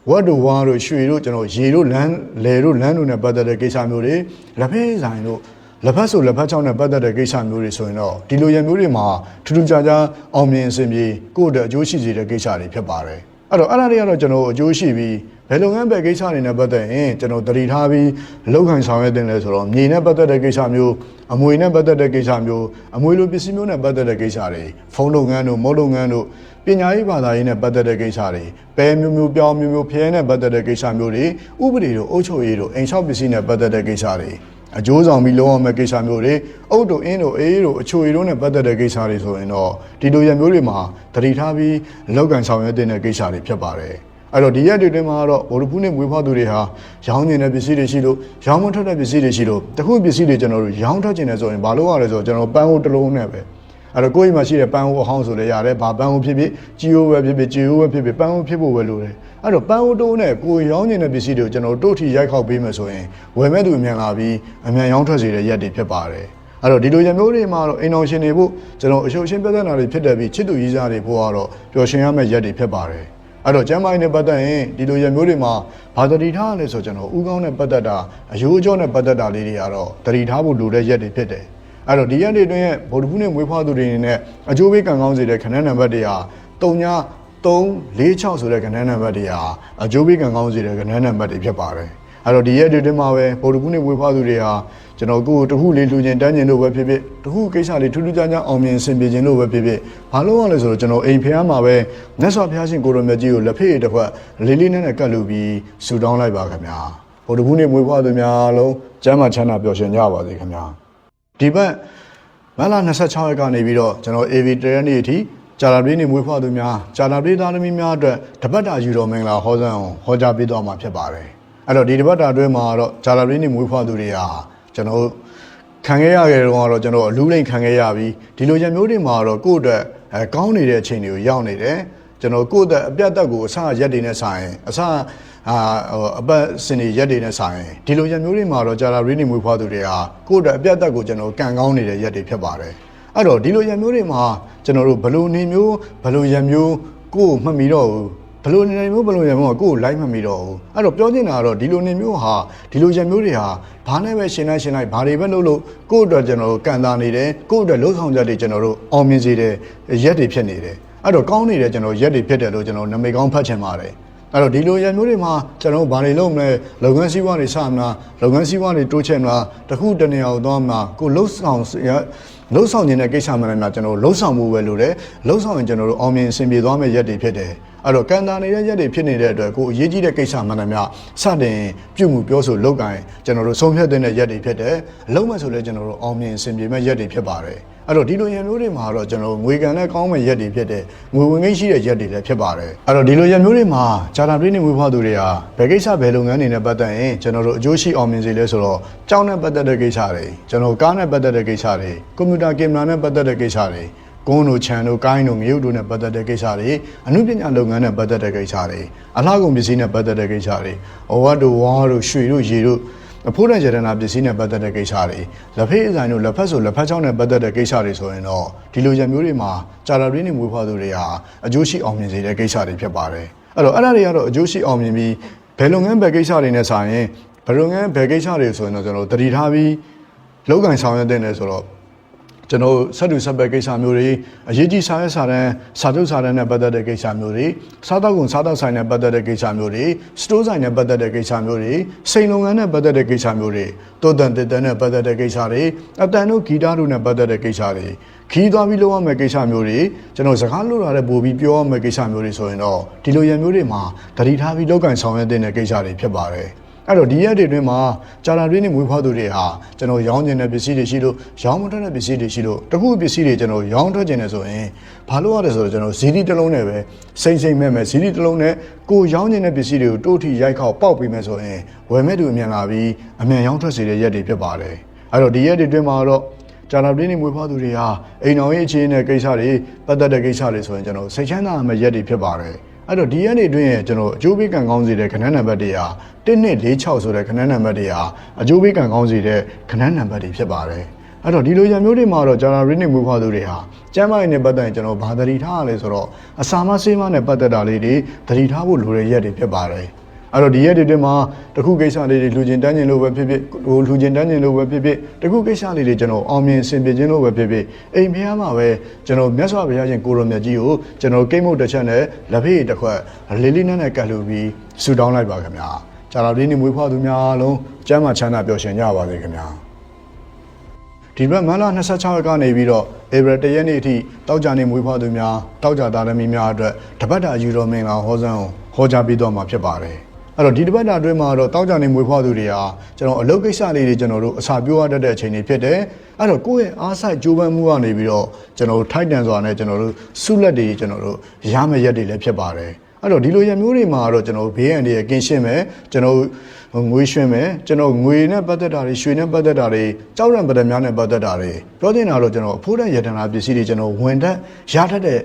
ဝတ်တို့ဝါတို့ရွှေတို့ကျွန်တော်ရေတို့လမ်းလယ်တို့လမ်းတို့နဲ့ပတ်သက်တဲ့ကိစ္စမျိုးတွေလက်ဖေးဆိုင်တို့ လက်ဖက်ဆိုလက်ဖက်ချောင်းနဲ့ပတ်သက်တဲ့ကိစ္စမျိုးတွေဆိုရင်တော့ဒီလိုရမျိုးတွေမှာထူးထူးခြားခြားအောင်မြင်အဆင်ပြေကိုယ့်အတွက်အကျိုးရှိစေတဲ့ကိစ္စတွေဖြစ်ပါတယ်အဲ့တော့အဲ့ဒါတွေကတော့ကျွန်တော်အကျိုးရှိပြီးဘယ်လုပ်ငန်းပဲကိစ္စတွေနဲ့ပတ်သက်ရင်ကျွန်တော်တတိထားပြီးလောက်ခံဆောင်ရွက်တင်လဲဆိုတော့မြေနဲ့ပတ်သက်တဲ့ကိစ္စမျိုးအမွေနဲ့ပတ်သက်တဲ့ကိစ္စမျိုးအမွေလိုပစ္စည်းမျိုးနဲ့ပတ်သက်တဲ့ကိစ္စတွေဖုန်းလုပ်ငန်းတို့မော်လုပ်ငန်းတို့ပညာရေးဘာသာရေးနဲ့ပတ်သက်တဲ့ကိစ္စတွေပဲမျိုးမျိုးပြောင်းမျိုးမျိုးဖျဲနဲ့ပတ်သက်တဲ့ကိစ္စမျိုးတွေဥပဒေတို့အုပ်ချုပ်ရေးတို့အိမ်ဆောက်ပစ္စည်းနဲ့ပတ်သက်တဲ့ကိစ္စတွေ အကျိုးဆောင်ပြီးလုံးဝမဲ့ကိစ္စမျိုးတွေအုတ်တို့အင်းတို့အေးတို့အချိုရီတို့နဲ့ပတ်သက်တဲ့ကိစ္စတွေဆိုရင်တော့ဒီလိုရမျိုးတွေမှာတတိထားပြီးလောက်ကန်ဆောင်ရွက်တဲ့ကိစ္စတွေဖြစ်ပါတယ်အဲ့တော့ဒီရက်တွေတွင်းမှာတော့ဘော်လဖူးနဲ့မွေးဖွားသူတွေဟာရောင်းကျင်တဲ့ပစ္စည်းတွေရှိလို့ရောင်းမထွက်တဲ့ပစ္စည်းတွေရှိလို့တခုပစ္စည်းတွေကျွန်တော်တို့ရောင်းထွက်ကျင်တယ်ဆိုရင်ဘာလို့ရလဲဆိုတော့ကျွန်တော်ပန်းဟိုတစ်လုံးနဲ့ပဲ အဲ့တော့ကိုယ့်အိမ်မှာရှိတဲ့ပန်းဟိုအဟောင်းဆိုလည်းရတယ်ဘာပန်းဟိုဖြစ်ဖြစ်ကြီးဟိုပဲဖြစ်ဖြစ်ကြီးဟိုပဲဖြစ်ဖြစ်ပန်းဟိုဖြစ်ဖို့ပဲလိုတယ်အဲ့တော့ပန်းဟိုတိုးနဲ့ကိုယ်ရောင်းကျင်တဲ့ပစ္စည်းတွေကိုကျွန်တော်တို့တို့ထီရိုက်ခောက်ပေးမယ်ဆိုရင်ဝယ်မဲ့သူအမြန်လာပြီးအမြန်ရောင်းထွက်စေတဲ့ရက်တွေဖြစ်ပါတယ်အဲ့တော့ဒီလိုရမျိုးတွေမှာတော့အိမ်တော်ရှင်တွေဖို့ကျွန်တော်အရှုပ်ရှင်းပြဿနာတွေဖြစ်တဲ့ပြီးချစ်သူကြီးစားတွေဖို့ကတော့ပျော်ရွှင်ရမယ့်ရက်တွေဖြစ်ပါတယ်အဲ့တော့ကျမ်းမိုင်းနဲ့ပတ်သက်ရင်ဒီလိုရမျိုးတွေမှာဘာတတိထားလဲဆိုကျွန်တော်ဥကောင်းနဲ့ပတ်သက်တာအယိုးအကျော်နဲ့ပတ်သက်တာလေးတွေကတော့တတိထားဖို့လိုတဲ့ရက်တွေဖြစ်တယ် အဲ့တော့ဒီရက်တွေအတွင်းဗုဒ္ဓဘုနဲ့မွေးဖွားသူတွေအနေနဲ့အကျိုးပေးကံကောင်းစေတဲ့ခဏနံပါတ်တွေဟာတုံညာ3 4 6ဆိုတဲ့ကဏ္ဍနံပါတ်တွေဟာအကျိုးပေးကံကောင်းစေတဲ့ကဏ္ဍနံပါတ်တွေဖြစ်ပါတယ်အဲ့တော့ဒီရက်တွေတွင်းမှာပဲဗိုလ်တကူနေဝေဖွားသူတွေဟာကျွန်တော်ကိုယ်တခုလေးလူချင်းတန်းကျင်လို့ပဲဖြစ်ဖြစ်တခုကိစ္စလေးထူးထူးခြားခြားအောင်မြင်ဆင်ပြေခြင်းလို့ပဲဖြစ်ဖြစ်ဘာလို့ရလဲဆိုတော့ကျွန်တော်အိမ်ဖျားမှာပဲမြတ်စွာဘုရားရှင်ကိုရောမြတ်ကြီးကိုလက်ဖေးတစ်ခွက်လေးလေးနဲ့နဲ့ကတ်လူပြီးဆူတောင်းလိုက်ပါခင်ဗျာဗိုလ်တကူနေဝေဖွားသူများလုံးကျမ်းမာချမ်းသာပျော်ရွှင်ကြပါစေခင်ဗျာ ဒီဘက်မတ်လ26ရက်ကနေပြီးတော့ကျွန်တော် AV တရနေ့အထိဂျာလာပြည်နေမွေးဖွားသူများဂျာလာပြည်သားသမီးများအတွက်တပတ်တာယူတော်မင်္ဂလာဟောစံအောင်ဟောကြားပေးသွားမှာဖြစ်ပါတယ်အဲ့တော့ဒီတပတ်တာအတွင်းမှာတော့ဂျာလာပြည်နေမွေးဖွားသူတွေဟာကျွန်တော်ခံခဲ့ရခဲ့တော့ကတော့ကျွန်တော်အလူးလိန်ခံခဲ့ရပြီးဒီလိုရမျိုးတွေမှာတော့ကိုယ့်အတွက်အဲကောင်းနေတဲ့အချိန်တွေကိုရောက်နေတယ်ကျွန်တော်ကိုယ့်အတွက်အပြတ်တက်ကိုအစရက်တွေနဲ့ဆိုင်အစ အာဟိုအပတ်စင်တွေရက်တွေနဲ့ဆိုင်ဒီလိုရမျိုးတွေမှာတော့ဂျာလာပြည်နေမွေးဖွားသူတွေဟာကိုယ့်အတွက်အပြတ်တက်ကိုကျွန်တော်ကန်ကောင်းနေတဲ့ရက်တွေဖြစ်ပါတယ်အဲ့တော့ဒီလိုရံမျိုးတွေမှာကျွန်တော်တို့ဘလို့နေမျိုးဘလို့ရံမျိုးကိုယ်မှတ်မိတော့ဘူးဘလို့နေမျိုးဘလို့ရံမျိုးကကိုယ်လိုက်မှတ်မိတော့ဘူးအဲ့တော့ပြောချင်တာကတော့ဒီလိုနေမျိုးဟာဒီလိုရံမျိုးတွေဟာဘာနဲ့ပဲရှင်းလိုက်ရှင်းလိုက်ဘာတွေပဲလုပ်လို့ကိုယ့်အတွက်ကျွန်တော်တို့ကန်တာနေတယ်ကိုယ့်အတွက်လှုပ်ဆောင်ချက်တွေကျွန်တော်တို့အောင်မြင်စေတဲ့ရက်တွေဖြစ်နေတယ်အဲ့တော့ကောင်းနေတဲ့ကျွန်တော်ရက်တွေဖြစ်တယ်လို့ကျွန်တော်နာမည်ကောင်းဖတ်ချင်ပါတယ် အဲ့တော့ဒီလိုရံမျိုးတွေမှာကျွန်တော်တို့ဘာတွေလုပ်မလဲလုပ်ငန်းစည်းဝါးတွေစမလားလုပ်ငန်းစည်းဝါးတွေတိုးချဲ့မလားတခုတနေရာကိုသွားမလားကိုလှုပ်ဆောင်ရလှုပ်ဆောင်နေတဲ့ကိစ္စမှလည်းများကျွန်တော်တို့လှုပ်ဆောင်မှုပဲလို့တယ်လှုပ်ဆောင်ရင်ကျွန်တော်တို့အောင်မြင်အဆင်ပြေသွားမယ့်ရက်တွေဖြစ်တယ်အဲ့တော့ကန်တာနေတဲ့ရက်တွေဖြစ်နေတဲ့အတွက်ကိုအရေးကြီးတဲ့ကိစ္စမှလည်းများစတင်ပြုမှုပြောဆိုလုပ်ကင်ကျွန်တော်တို့ဆုံးဖြတ်တဲ့ရက်တွေဖြစ်တယ်အလုံးမဲ့ဆိုလည်းကျွန်တော်တို့အောင်မြင်အဆင်ပြေမဲ့ရက်တွေဖြစ်ပါတယ် အဲ့တော့ဒီလိုရံမျိုးတွေမှာတော့ကျွန်တော်ငွေကန်နဲ့ကောင်းမဲ့ရက်တွေဖြစ်တဲ့ငွေဝင်ကိန်းရှိတဲ့ရက်တွေလည်းဖြစ်ပါတယ်အဲ့တော့ဒီလိုရံမျိုးတွေမှာဂျာတာပြည်နေငွေဖွားသူတွေဟာဘယ်ကိစ္စဘယ်လုပ်ငန်းတွေနဲ့ပတ်သက်ရင်ကျွန်တော်တို့အကျိုးရှိအောင်မြင်စေလဲဆိုတော့ကြောင်းနဲ့ပတ်သက်တဲ့ကိစ္စတွေကျွန်တော်ကားနဲ့ပတ်သက်တဲ့ကိစ္စတွေကွန်ပျူတာကင်မရာနဲ့ပတ်သက်တဲ့ကိစ္စတွေကုန်းတို့ခြံတို့ကိုင်းတို့ငရုတ်တို့နဲ့ပတ်သက်တဲ့ကိစ္စတွေအမှုပညာလုပ်ငန်းနဲ့ပတ်သက်တဲ့ကိစ္စတွေအလှကုန်ပစ္စည်းနဲ့ပတ်သက်တဲ့ကိစ္စတွေအဝတ်တို့ဝါးတို့ရွှေတို့ရေတို့ အဖို့တဲ့ရတနာပစ္စည်းနဲ့ပတ်သက်တဲ့ကိစ္စတွေလက်ဖေးအဆိုင်တို့လက်ဖက်ဆိုလက်ဖက်ချောင်းနဲ့ပတ်သက်တဲ့ကိစ္စတွေဆိုရင်တော့ဒီလိုရံမျိုးတွေမှာကြာလာရင်းနေမွေးဖွားသူတွေဟာအကျိုးရှိအောင်မြင်စေတဲ့ကိစ္စတွေဖြစ်ပါတယ်အဲ့တော့အဲ့ဒါတွေကတော့အကျိုးရှိအောင်မြင်ပြီးဘယ်လုပ်ငန်းဘယ်ကိစ္စတွေနဲ့ဆိုင်ရင်ဘယ်လုပ်ငန်းဘယ်ကိစ္စတွေဆိုရင်တော့ကျွန်တော်တို့တတိထားပြီးလောက်ကင်ဆောင်ရွက်တဲ့နေဆိုတော့ ကျွန်တော်ဆက်တူဆက်ဘက်ကိစ္စမျိုးတွေအရေးကြီးစားရစာတန်းစာချုပ်စာတန်းနဲ့ပတ်သက်တဲ့ကိစ္စမျိုးတွေစားတောက်ကုန်စားတောက်ဆိုင်နဲ့ပတ်သက်တဲ့ကိစ္စမျိုးတွေစတိုးဆိုင်နဲ့ပတ်သက်တဲ့ကိစ္စမျိုးတွေစိန်လုပ်ငန်းနဲ့ပတ်သက်တဲ့ကိစ္စမျိုးတွေတိုးတန်တက်တန်နဲ့ပတ်သက်တဲ့ကိစ္စတွေအတန်တို့ဂီတတို့နဲ့ပတ်သက်တဲ့ကိစ္စတွေခီးသွားပြီးလုပ်ရမယ့်ကိစ္စမျိုးတွေကျွန်တော်စကားလို့ရတဲ့ပို့ပြီးပြောရမယ့်ကိစ္စမျိုးတွေဆိုရင်တော့ဒီလိုရံမျိုးတွေမှာတတိထားပြီးလောက်ကင်ဆောင်ရွက်တဲ့ကိစ္စတွေဖြစ်ပါတယ် အဲ့တော့ဒီရက်တွေအတွင်းမှာဂျာလာတွင်းနဲ့မွေးဖွားသူတွေဟာကျွန်တော်ရောင်းကျင်တဲ့ပစ္စည်းတွေရှိလို့ရောင်းမထွက်တဲ့ပစ္စည်းတွေရှိလို့တခုပစ္စည်းတွေကျွန်တော်ရောင်းထွက်ကျင်နေဆိုရင်ဘာလို့ရလဲဆိုတော့ကျွန်တော်ဇီဒီတစ်လုံးနဲ့ပဲစိမ့်စိမ့်မဲ့မဲ့ဇီဒီတစ်လုံးနဲ့ကိုရောင်းကျင်တဲ့ပစ္စည်းတွေကိုတိုးထီရိုက်ခေါက်ပေါက်ပြီးမဲ့ဆိုရင်ဝယ်မဲ့သူအမြန်လာပြီးအမြန်ရောင်းထွက်စေတဲ့ရက်တွေဖြစ်ပါတယ်အဲ့တော့ဒီရက်တွေအတွင်းမှာတော့ဂျာလာပြည်နေမွေးဖွားသူတွေဟာအိမ်တော်ရေးအခြေအနေကိစ္စတွေပတ်သက်တဲ့ကိစ္စတွေဆိုရင်ကျွန်တော်စိတ်ချမ်းသာမဲ့ရက်တွေဖြစ်ပါတယ် အဲ့တော့ဒီရက်နေအတွင်းရဲ့ကျွန်တော်အကျိုးပေးကံကောင်းစေတဲ့ခဏနံပါတ်တွေဟာ1246ဆိုတဲ့ခဏနံပါတ်တွေဟာအကျိုးပေးကံကောင်းစေတဲ့ခဏနံပါတ်တွေဖြစ်ပါတယ်အဲ့တော့ဒီလိုရံမျိုးတွေမှာတော့ဂျာနာရင်းနေမူဖွားသူတွေဟာကျမ်းမာရေးနဲ့ပတ်သက်ရင်ကျွန်တော်ဘာသတိထားရလဲဆိုတော့အစာမဆေးမနဲ့ပတ်သက်တာလေးတွေသတိထားဖို့လိုတဲ့ရက်တွေဖြစ်ပါတယ် အဲ့တော့ဒီရက်တွေတွင်မှာတခုကိစ္စလေးတွေလူချင်းတန်းကျင်လို့ပဲဖြစ်ဖြစ်ဟိုလူချင်းတန်းကျင်လို့ပဲဖြစ်ဖြစ်တခုကိစ္စလေးတွေကျွန်တော်အောင်မြင်ဆင်ပြေခြင်းလို့ပဲဖြစ်ဖြစ်အိမ်ဖျားမှာပဲကျွန်တော်မြတ်စွာဘုရားရှင်ကိုရောမြတ်ကြီးကိုကျွန်တော်ကိတ်မုတ်တစ်ချက်နဲ့လက်ဖေးတစ်ခွက်လေးလေးနက်နဲ့ကတ်လူပြီးဆူတောင်းလိုက်ပါခင်ဗျာဂျာလာလေးနေမွေးဖွားသူများအားလုံးကျမ်းမာချမ်းသာပျော်ရွှင်ကြပါစေခင်ဗျာဒီဘက်မန္တလာ26ရက်ကနေပြီးတော့ဧပြီ1ရက်နေ့အထိတောက်ကြနေမွေးဖွားသူများတောက်ကြသားသမီးများအတွက်တပတ်တာယူတော်မင်္ဂလာဟောစံကိုဟောကြားပေးတော့မှာဖြစ်ပါတယ် အဲ့တော့ဒီတပတ်တာအတွင်းမှာတော့တောက်ကြနေမွေးဖွားသူတွေဟာကျွန်တော်အလုပ်ကိစ္စလေးတွေကျွန်တော်တို့အစာပြောရတတ်တဲ့အချိန်တွေဖြစ်တယ်အဲ့တော့ကိုယ့်ရဲ့အားစိုက်ကြိုးပမ်းမှုကနေပြီးတော့ကျွန်တော်တို့ထိုက်တန်စွာနဲ့ကျွန်တော်တို့ဆုလက်တွေကျွန်တော်တို့ရမယ့်ရက်တွေလည်းဖြစ်ပါတယ်အဲ့တော့ဒီလိုရမျိုးတွေမှာတော့ကျွန်တော်ဘေးအန္တရာယ်ကင်းရှင်းမယ်ကျွန်တော်ငွေရွှင်မယ်ကျွန်တော်ငွေနဲ့ပတ်သက်တာတွေရွှေနဲ့ပတ်သက်တာတွေကြောက်ရံပဒများနဲ့ပတ်သက်တာတွေပြောတင်တာတော့ကျွန်တော်အဖို့တန်ရတနာပစ္စည်းတွေကျွန်တော်ဝင်တတ်ရတတ်တဲ့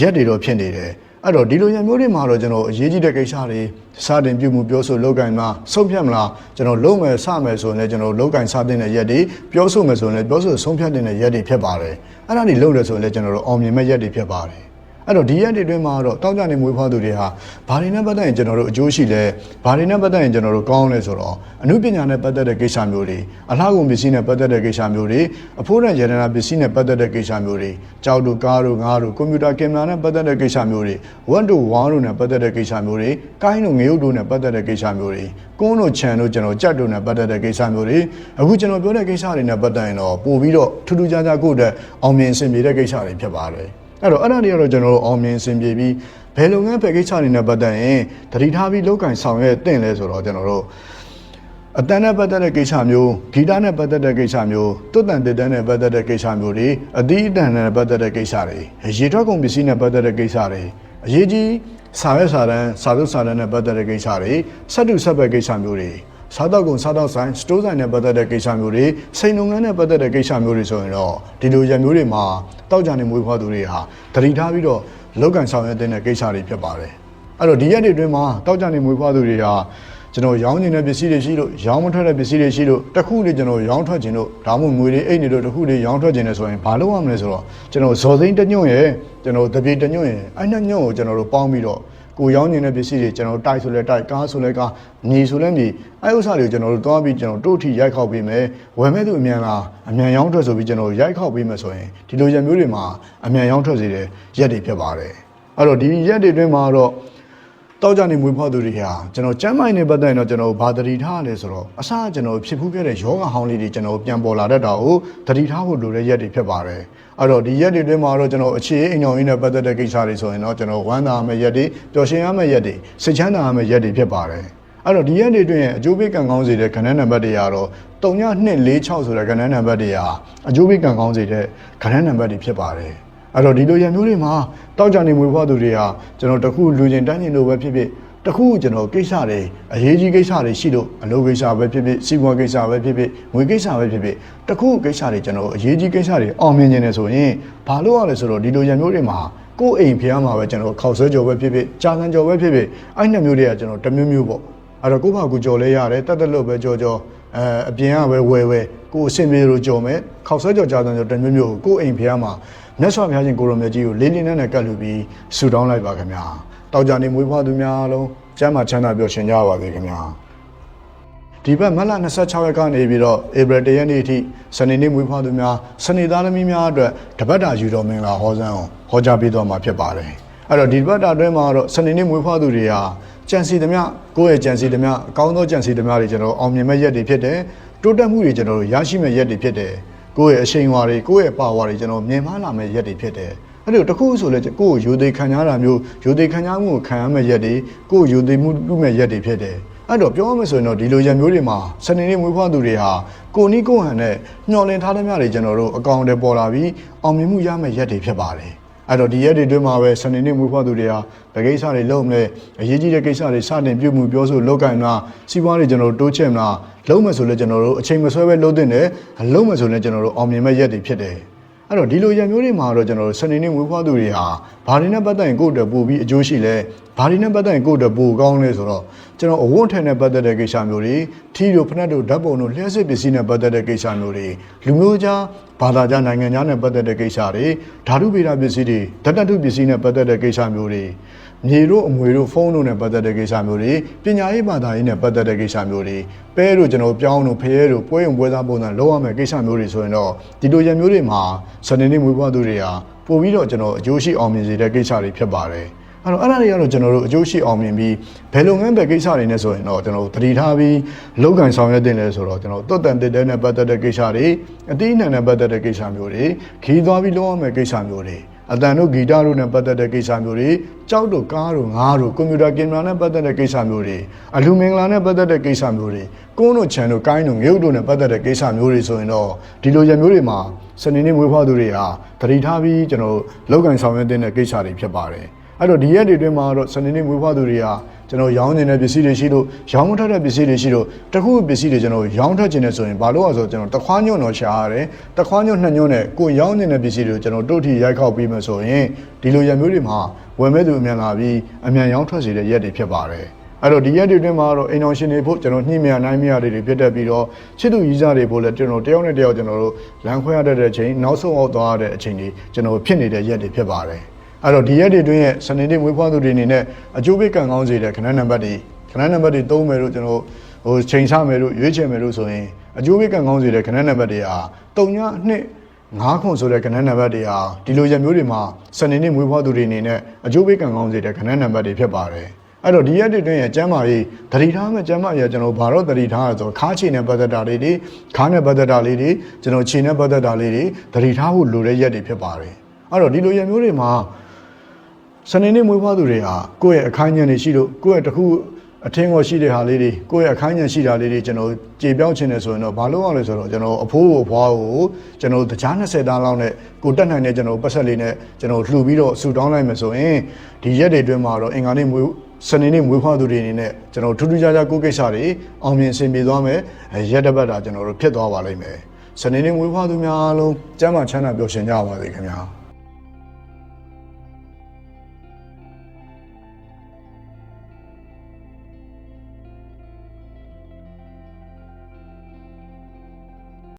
ရက်တွေတော့ဖြစ်နေတယ် အဲ့တော့ဒီလိုရမျိုးတွေမှာတော့ကျွန်တော်အရေးကြီးတဲ့ကိစ္စတွေစတင်ပြုမှုပြောဆိုလောက်ကင်မှာဆုံးဖြတ်မလားကျွန်တော်လုံးမယ်စမယ်ဆိုရင်လည်းကျွန်တော်လောက်ကင်စတင်တဲ့ရက်တွေပြောဆိုမယ်ဆိုရင်လည်းပြောဆိုဆုံးဖြတ်တဲ့ရက်တွေဖြစ်ပါတယ်အဲ့ဒါတွေလုပ်ရဆိုရင်လည်းကျွန်တော်တို့အောင်မြင်မဲ့ရက်တွေဖြစ်ပါတယ် အဲ့တော့ဒီရက်တွေအတွင်းမှာတော့တောက်ကြနေမွေးဖွားသူတွေဟာဘာတွေနဲ့ပတ်သက်ရင်ကျွန်တော်တို့အကျိုးရှိလဲဘာတွေနဲ့ပတ်သက်ရင်ကျွန်တော်တို့ကောင်းလဲဆိုတော့အမှုပညာနဲ့ပတ်သက်တဲ့ကိစ္စမျိုးတွေအလှကုန်ပစ္စည်းနဲ့ပတ်သက်တဲ့ကိစ္စမျိုးတွေအဖို့ရန်ရတနာပစ္စည်းနဲ့ပတ်သက်တဲ့ကိစ္စမျိုးတွေကြောက်တို့ကားတို့ငါးတို့ကွန်ပျူတာကင်မရာနဲ့ပတ်သက်တဲ့ကိစ္စမျိုးတွေဝတ်တို့ဝါးတို့နဲ့ပတ်သက်တဲ့ကိစ္စမျိုးတွေကိုင်းတို့ငရုတ်တို့နဲ့ပတ်သက်တဲ့ကိစ္စမျိုးတွေကုန်းတို့ခြံတို့ကျွန်တော်ကြက်တို့နဲ့ပတ်သက်တဲ့ကိစ္စမျိုးတွေအခုကျွန်တော်ပြောတဲ့ကိစ္စတွေနဲ့ပတ်သက်ရင်တော့ပို့ပြီးတော့ထူးထူးခြားခြားကိုယ့်အတွက်အောင်မြင်အဆင်ပြေတဲ့ကိစ္စတွေဖြစ်ပါတယ် အဲ့တော့အဲ့ဒါတွေကတော့ကျွန်တော်တို့အောင်မြင်အဆင်ပြေပြီးဘယ်လုပ်ငန်းပဲကိစ္စတွေနဲ့ပတ်သက်ရင်တတိထားပြီးလောက်ကန်ဆောင်ရွက်တင်လဲဆိုတော့ကျွန်တော်တို့အတန်းနဲ့ပတ်သက်တဲ့ကိစ္စမျိုးဂီတနဲ့ပတ်သက်တဲ့ကိစ္စမျိုးတွတ်တန်တစ်တန်းနဲ့ပတ်သက်တဲ့ကိစ္စမျိုးတွေအသီးအတန်နဲ့ပတ်သက်တဲ့ကိစ္စတွေရေထွက်ကုန်ပစ္စည်းနဲ့ပတ်သက်တဲ့ကိစ္စတွေအရေးကြီးစာရွက်စာတမ်းစာသုစာတမ်းနဲ့ပတ်သက်တဲ့ကိစ္စတွေဆက်တူဆက်ပဲကိစ္စမျိုးတွေ စားတော့ကုန်စားတော့ဆိုင်စတိုးဆိုင်နဲ့ပတ်သက်တဲ့ကိစ္စမျိုးတွေစိန်လုပ်ငန်းနဲ့ပတ်သက်တဲ့ကိစ္စမျိုးတွေဆိုရင်တော့ဒီလိုရံမျိုးတွေမှာတောက်ကြနေမွေးဖွားသူတွေဟာတတိထားပြီးတော့လောက်ကန်ဆောင်ရွက်တဲ့ကိစ္စတွေဖြစ်ပါတယ်အဲ့တော့ဒီရက်တွေအတွင်းမှာတောက်ကြနေမွေးဖွားသူတွေဟာကျွန်တော်ရောင်းနေတဲ့ပစ္စည်းတွေရှိလို့ရောင်းမထွက်တဲ့ပစ္စည်းတွေရှိလို့တခုလေးကျွန်တော်ရောင်းထွက်ခြင်းလို့ဒါမှမဟုတ်ငွေတွေအိတ်နေလို့တခုလေးရောင်းထွက်ခြင်းနဲ့ဆိုရင်ဘာလုပ်ရမလဲဆိုတော့ကျွန်တော်ဇော်စိမ့်တစ်ညွန့်ရယ်ကျွန်တော်တပြေတစ်ညွန့်ရယ်အဲ့နှစ်ညွန့်ကိုကျွန်တော်တို့ပေါင်းပြီးတော့ ကိုရောင်းနေတဲ့ပစ္စည်းတွေကျွန်တော်တိုက်ဆိုလဲတိုက်ကားဆိုလဲကားမြေဆိုလဲမြေအဲ့ဥစ္စာတွေကိုကျွန်တော်တို့တွားပြီးကျွန်တော်တို့ထီရိုက်ခောက်ပေးမယ်ဝယ်မဲ့သူအမြန်လားအမြန်ရောင်းထွက်ဆိုပြီးကျွန်တော်ရိုက်ခောက်ပေးမယ်ဆိုရင်ဒီလိုရက်မျိုးတွေမှာအမြန်ရောင်းထွက်စေတဲ့ရက်တွေဖြစ်ပါတယ်အဲ့တော့ဒီရက်တွေအတွင်းမှာတော့ တောက်ကြနေမွေးဖွားသူတွေဟာကျွန်တော်ကျမ်းမိုင်းနေပတ်သက်ရင်တော့ကျွန်တော်ဘာတတိထားရလဲဆိုတော့အစကျွန်တော်ဖြစ်ဖူးခဲ့တဲ့ယောဂဟောင်းလေးတွေကျွန်တော်ပြန်ပေါ်လာတတ်တာကိုတတိထားဖို့လိုတဲ့ရက်တွေဖြစ်ပါတယ်အဲ့တော့ဒီရက်တွေအတွင်းမှာတော့ကျွန်တော်အခြေအိမ်အောင်ရင်းနဲ့ပတ်သက်တဲ့ကိစ္စတွေဆိုရင်တော့ကျွန်တော်ဝမ်းသာရမယ့်ရက်တွေပျော်ရွှင်ရမယ့်ရက်တွေစိတ်ချမ်းသာရမယ့်ရက်တွေဖြစ်ပါတယ်အဲ့တော့ဒီရက်တွေအတွင်းအကျိုးပေးကံကောင်းစေတဲ့ခဏနံပါတ်တွေကတော့3246ဆိုတဲ့ခဏနံပါတ်တွေဟာအကျိုးပေးကံကောင်းစေတဲ့ခဏနံပါတ်တွေဖြစ်ပါတယ် အဲ့တော့ဒီလိုရံမျိုးတွေမှာတောက်ကြနေမွေးဖွားသူတွေဟာကျွန်တော်တခုလူချင်းတန်းကျင်လို့ပဲဖြစ်ဖြစ်တခုကျွန်တော်ကိစ္စတွေအရေးကြီးကိစ္စတွေရှိလို့အလုပ်ကိစ္စပဲဖြစ်ဖြစ်စီးပွားကိစ္စပဲဖြစ်ဖြစ်ငွေကိစ္စပဲဖြစ်ဖြစ်တခုကိစ္စတွေကျွန်တော်အရေးကြီးကိစ္စတွေအောင်မြင်နေတယ်ဆိုရင်ဘာလို့ရလဲဆိုတော့ဒီလိုရံမျိုးတွေမှာကိုယ်အိမ်ဖျားမှာပဲကျွန်တော်ခောက်ဆွဲကြော်ပဲဖြစ်ဖြစ်ကြာကန်ကြော်ပဲဖြစ်ဖြစ်အဲ့နှစ်မျိုးတွေကကျွန်တော်တစ်မျိုးမျိုးပေါ့အဲ့တော့ကိုယ့်ဘာကိုကြော်လဲရတယ်တက်တက်လို့ပဲကြော်ကြော်အဲအပြင်ကပဲဝယ်ဝယ်ကိုယ်အဆင်ပြေလို့ကြော်မယ်ခောက်ဆွဲကြော်ကြာကန်ကြော်တစ်မျိုးမျိုးကိုကိုယ့်အိမ်ဖျားမှာ မြတ်စွာဘုရားရှင်ကိုရောင်မြတ်ကြီးကိုလေးလေးနက်နက်ကတ်လူပြီးဆုတောင်းလိုက်ပါခင်ဗျာတောက်ကြနေမွေးဖွားသူများအားလုံးကျမ်းမာချမ်းသာပျော်ရွှင်ကြပါစေခင်ဗျာဒီဘက်မတ်လ26ရက်ကနေပြီးတော့ဧပြီ1ရက်နေ့အထိစနေနေ့မွေးဖွားသူများစနေသားသမီးများအတွက်တပတ်တာယူတော်မင်္ဂလာဟောစံအောင်ဟောကြားပေးတော်မှာဖြစ်ပါတယ်အဲ့တော့ဒီတပတ်တာအတွင်းမှာတော့စနေနေ့မွေးဖွားသူတွေဟာကြံစီသမျှကိုယ့်ရဲ့ကြံစီသမျှအကောင်းသောကြံစီသမျှတွေကျွန်တော်အောင်မြင်မဲ့ရက်တွေဖြစ်တယ်တိုးတက်မှုတွေကျွန်တော်တို့ရရှိမဲ့ရက်တွေဖြစ်တယ် ကိုယ့်ရဲ့အရှိန်အဝါတွေကိုယ့်ရဲ့ပါဝါတွေကျွန်တော်မြင်မလာမယ့်ရက်တွေဖြစ်တယ်အဲ့လိုတခုဆိုလဲကိုယ့်ကိုယူသေးခံရတာမျိုးယူသေးခံရမှုကိုခံရမယ့်ရက်တွေကိုယ့်ကိုယူသေးမှုပြုမဲ့ရက်တွေဖြစ်တယ်အဲ့တော့ပြောရမယ်ဆိုရင်တော့ဒီလိုရက်မျိုးတွေမှာစနေနေ့မွေးဖွားသူတွေဟာကိုနီးကိုဟန်နဲ့ညှော်လင်ထားတဲ့များတွေကျွန်တော်တို့အကောင့်တွေပေါ်လာပြီးအောင်မြင်မှုရမယ့်ရက်တွေဖြစ်ပါတယ်အဲ့တော့ဒီရက်တွေအတွင်းမှာပဲစနေနေ့မွေးဖွားသူတွေဟာဗကိစ္စတွေလုပ်မလဲအရေးကြီးတဲ့ကိစ္စတွေစတင်ပြုမှုပြောဆိုလုပ်ကင်မလားစီးပွားတွေကျွန်တော်တို့တိုးချဲ့မလား လုပ်မယ်ဆိုလဲကျွန်တော်တို့အချိန်မဆွဲပဲလုပ်တင်တယ်လုပ်မယ်ဆိုလဲကျွန်တော်တို့အောင်မြင်မဲ့ရက်တွေဖြစ်တယ်အဲ့တော့ဒီလိုရံမျိုးတွေမှာတော့ကျွန်တော်တို့စနေနေ့မွေးဖွားသူတွေဟာဘာတွေနဲ့ပတ်သက်ရင်ကိုယ့်အတွက်ပို့ပြီးအကျိုးရှိလဲဘာတွေနဲ့ပတ်သက်ရင်ကိုယ့်အတွက်ပိုကောင်းလဲဆိုတော့ကျွန်တော်အဝတ်ထည်နဲ့ပတ်သက်တဲ့ကိစ္စမျိုးတွေထီတို့ဖနက်တို့ဓာတ်ပုံတို့လျှက်စစ်ပစ္စည်းနဲ့ပတ်သက်တဲ့ကိစ္စမျိုးတွေလူမျိုးခြားဘာသာခြားနိုင်ငံခြားနဲ့ပတ်သက်တဲ့ကိစ္စတွေဓာတုဗေဒပစ္စည်းတွေဓာတ်တတုပစ္စည်းနဲ့ပတ်သက်တဲ့ကိစ္စမျိုးတွေမြေတို့အမွေတို့ဖုန်းတို့နဲ့ပတ်သက်တဲ့ကိစ္စမျိုးတွေပညာရေးဘာသာရေးနဲ့ပတ်သက်တဲ့ကိစ္စမျိုးတွေပဲတို့ကျွန်တော်ပြောင်းတို့ဖရဲတို့ပွဲရုံပွဲစားပုံစံလောက်ရမယ့်ကိစ္စမျိုးတွေဆိုရင်တော့ဒီလိုရံမျိုးတွေမှာစနေနေ့မွေးဖွားသူတွေဟာပို့ပြီးတော့ကျွန်တော်အကျိုးရှိအောင်မြင်စေတဲ့ကိစ္စတွေဖြစ်ပါတယ်အဲ့တော့အဲ့ဒါတွေကတော့ကျွန်တော်တို့အကျိုးရှိအောင်မြင်ပြီးဘယ်လုပ်ငန်းပဲကိစ္စတွေနဲ့ဆိုရင်တော့ကျွန်တော်တို့တတိထားပြီးလောက်ကန်ဆောင်ရွက်တင်လဲဆိုတော့ကျွန်တော်တွတ်တန်တက်တဲ့နဲ့ပတ်သက်တဲ့ကိစ္စတွေအတိအနှံနဲ့ပတ်သက်တဲ့ကိစ္စမျိုးတွေခီးသွားပြီးလုံးဝမဲ့ကိစ္စမျိုးတွေ အတန်တို့ဂီတတို့နဲ့ပတ်သက်တဲ့ကိစ္စမျိုးတွေကြောက်တို့ကားတို့ငါးတို့ကွန်ပျူတာကင်မရာနဲ့ပတ်သက်တဲ့ကိစ္စမျိုးတွေအလူမင်္ဂလာနဲ့ပတ်သက်တဲ့ကိစ္စမျိုးတွေကုန်းတို့ခြံတို့ကိုင်းတို့ငရုတ်တို့နဲ့ပတ်သက်တဲ့ကိစ္စမျိုးတွေဆိုရင်တော့ဒီလိုရမျိုးတွေမှာစနေနေ့မွေးဖွားသူတွေဟာတတိထားပြီးကျွန်တော်တို့လောက်ကန်ဆောင်ရွက်တဲ့ကိစ္စတွေဖြစ်ပါတယ် အဲ့တော့ဒီရက်တွေအတွင်းမှာတော့စနေနေ့မွေးဖွားသူတွေကကျွန်တော်ရောင်းနေတဲ့ပစ္စည်းတွေရှိလို့ရောင်းမထွက်တဲ့ပစ္စည်းတွေရှိလို့တခုပစ္စည်းတွေကျွန်တော်ရောင်းထွက်ခြင်းနဲ့ဆိုရင်ဘာလို့လဲဆိုတော့ကျွန်တော်တခွားညွန့်တော့ရှာရတယ်တခွားညွန့်နှစ်ညွန့်နဲ့ကိုရောင်းနေတဲ့ပစ္စည်းတွေကိုကျွန်တော်တုတ်ထီရိုက်ခောက်ပြီးမှဆိုရင်ဒီလိုရက်မျိုးတွေမှာဝယ်မဲ့သူအမြန်လာပြီးအမြန်ရောင်းထွက်စေတဲ့ရက်တွေဖြစ်ပါတယ်အဲ့တော့ဒီရက်တွေအတွင်းမှာတော့အိမ်အောင်ရှင်တွေဖို့ကျွန်တော်နှိမ့်မြနိုင်မြတွေတွေဖြစ်တတ်ပြီးတော့ချစ်သူကြီးစားတွေဖို့လည်းကျွန်တော်တယောက်နဲ့တယောက်ကျွန်တော်တို့လမ်းခွဲရတဲ့အချိန်နောက်ဆုံးအောင်သွားရတဲ့အချိန်တွေကျွန်တော်ဖြစ်နေတဲ့ရက်တွေဖြစ်ပါတယ် အဲ့တော့ဒီရက်တွေအတွင်းရဲ့စနေနေ့မွေးဖွားသူတွေအနေနဲ့အကျိုးပေးကံကောင်းစေတဲ့ခဏနံပါတ်တွေခဏနံပါတ်တွေသုံးမယ်လို့ကျွန်တော်ဟိုချိန်ဆမယ်လို့ရွေးချယ်မယ်လို့ဆိုရင်အကျိုးပေးကံကောင်းစေတဲ့ခဏနံပါတ်တွေဟာတုံညနှစ်ငါးခွန်ဆိုတဲ့ခဏနံပါတ်တွေဟာဒီလိုရက်မျိုးတွေမှာစနေနေ့မွေးဖွားသူတွေအနေနဲ့အကျိုးပေးကံကောင်းစေတဲ့ခဏနံပါတ်တွေဖြစ်ပါတယ်အဲ့တော့ဒီရက်တွေအတွင်းရဲ့ကျမ်းမာရေးသတိထားမဲ့ကျမ်းမာရေးကကျွန်တော်ဘာလို့သတိထားရဆိုတော့ခါချီနဲ့ပတ်သက်တာလေးတွေခါနဲ့ပတ်သက်တာလေးတွေကျွန်တော်ခြေနဲ့ပတ်သက်တာလေးတွေသတိထားဖို့လိုတဲ့ရက်တွေဖြစ်ပါတယ်အဲ့တော့ဒီလိုရက်မျိုးတွေမှာ စနေနေ့မွေးဖွားသူတွေဟာကိုယ့်ရဲ့အခန်းညံတွေရှိလို့ကိုယ့်ရဲ့တစ်ခုအထင်းကိုရှိတဲ့ဟာလေးတွေကိုယ့်ရဲ့အခန်းညံရှိတာလေးတွေကျွန်တော်ကြေပြောင်းချင်တယ်ဆိုရင်တော့ဘာလို့အောင်လဲဆိုတော့ကျွန်တော်အဖိုးကိုအဖွားကိုကျွန်တော်တကြား20တန်းလောက်နဲ့ကိုတက်နိုင်တဲ့ကျွန်တော်ပတ်ဆက်လေးနဲ့ကျွန်တော်လှူပြီးတော့ဆူတောင်းလိုက်မယ်ဆိုရင်ဒီရက်တွေအတွင်းမှာတော့အင်္ဂါနေ့မွေးစနေနေ့မွေးဖွားသူတွေအနေနဲ့ကျွန်တော်ထူးထူးခြားခြားကိုယ့်ကိစ္စတွေအောင်မြင်ဆင်ပြေသွားမယ်အဲရက်တစ်ပတ်တာကျွန်တော်တို့ဖြစ်သွားပါလိမ့်မယ်စနေနေ့မွေးဖွားသူများအားလုံးကျမ်းမာချမ်းသာပျော်ရွှင်ကြပါစေခင်ဗျာ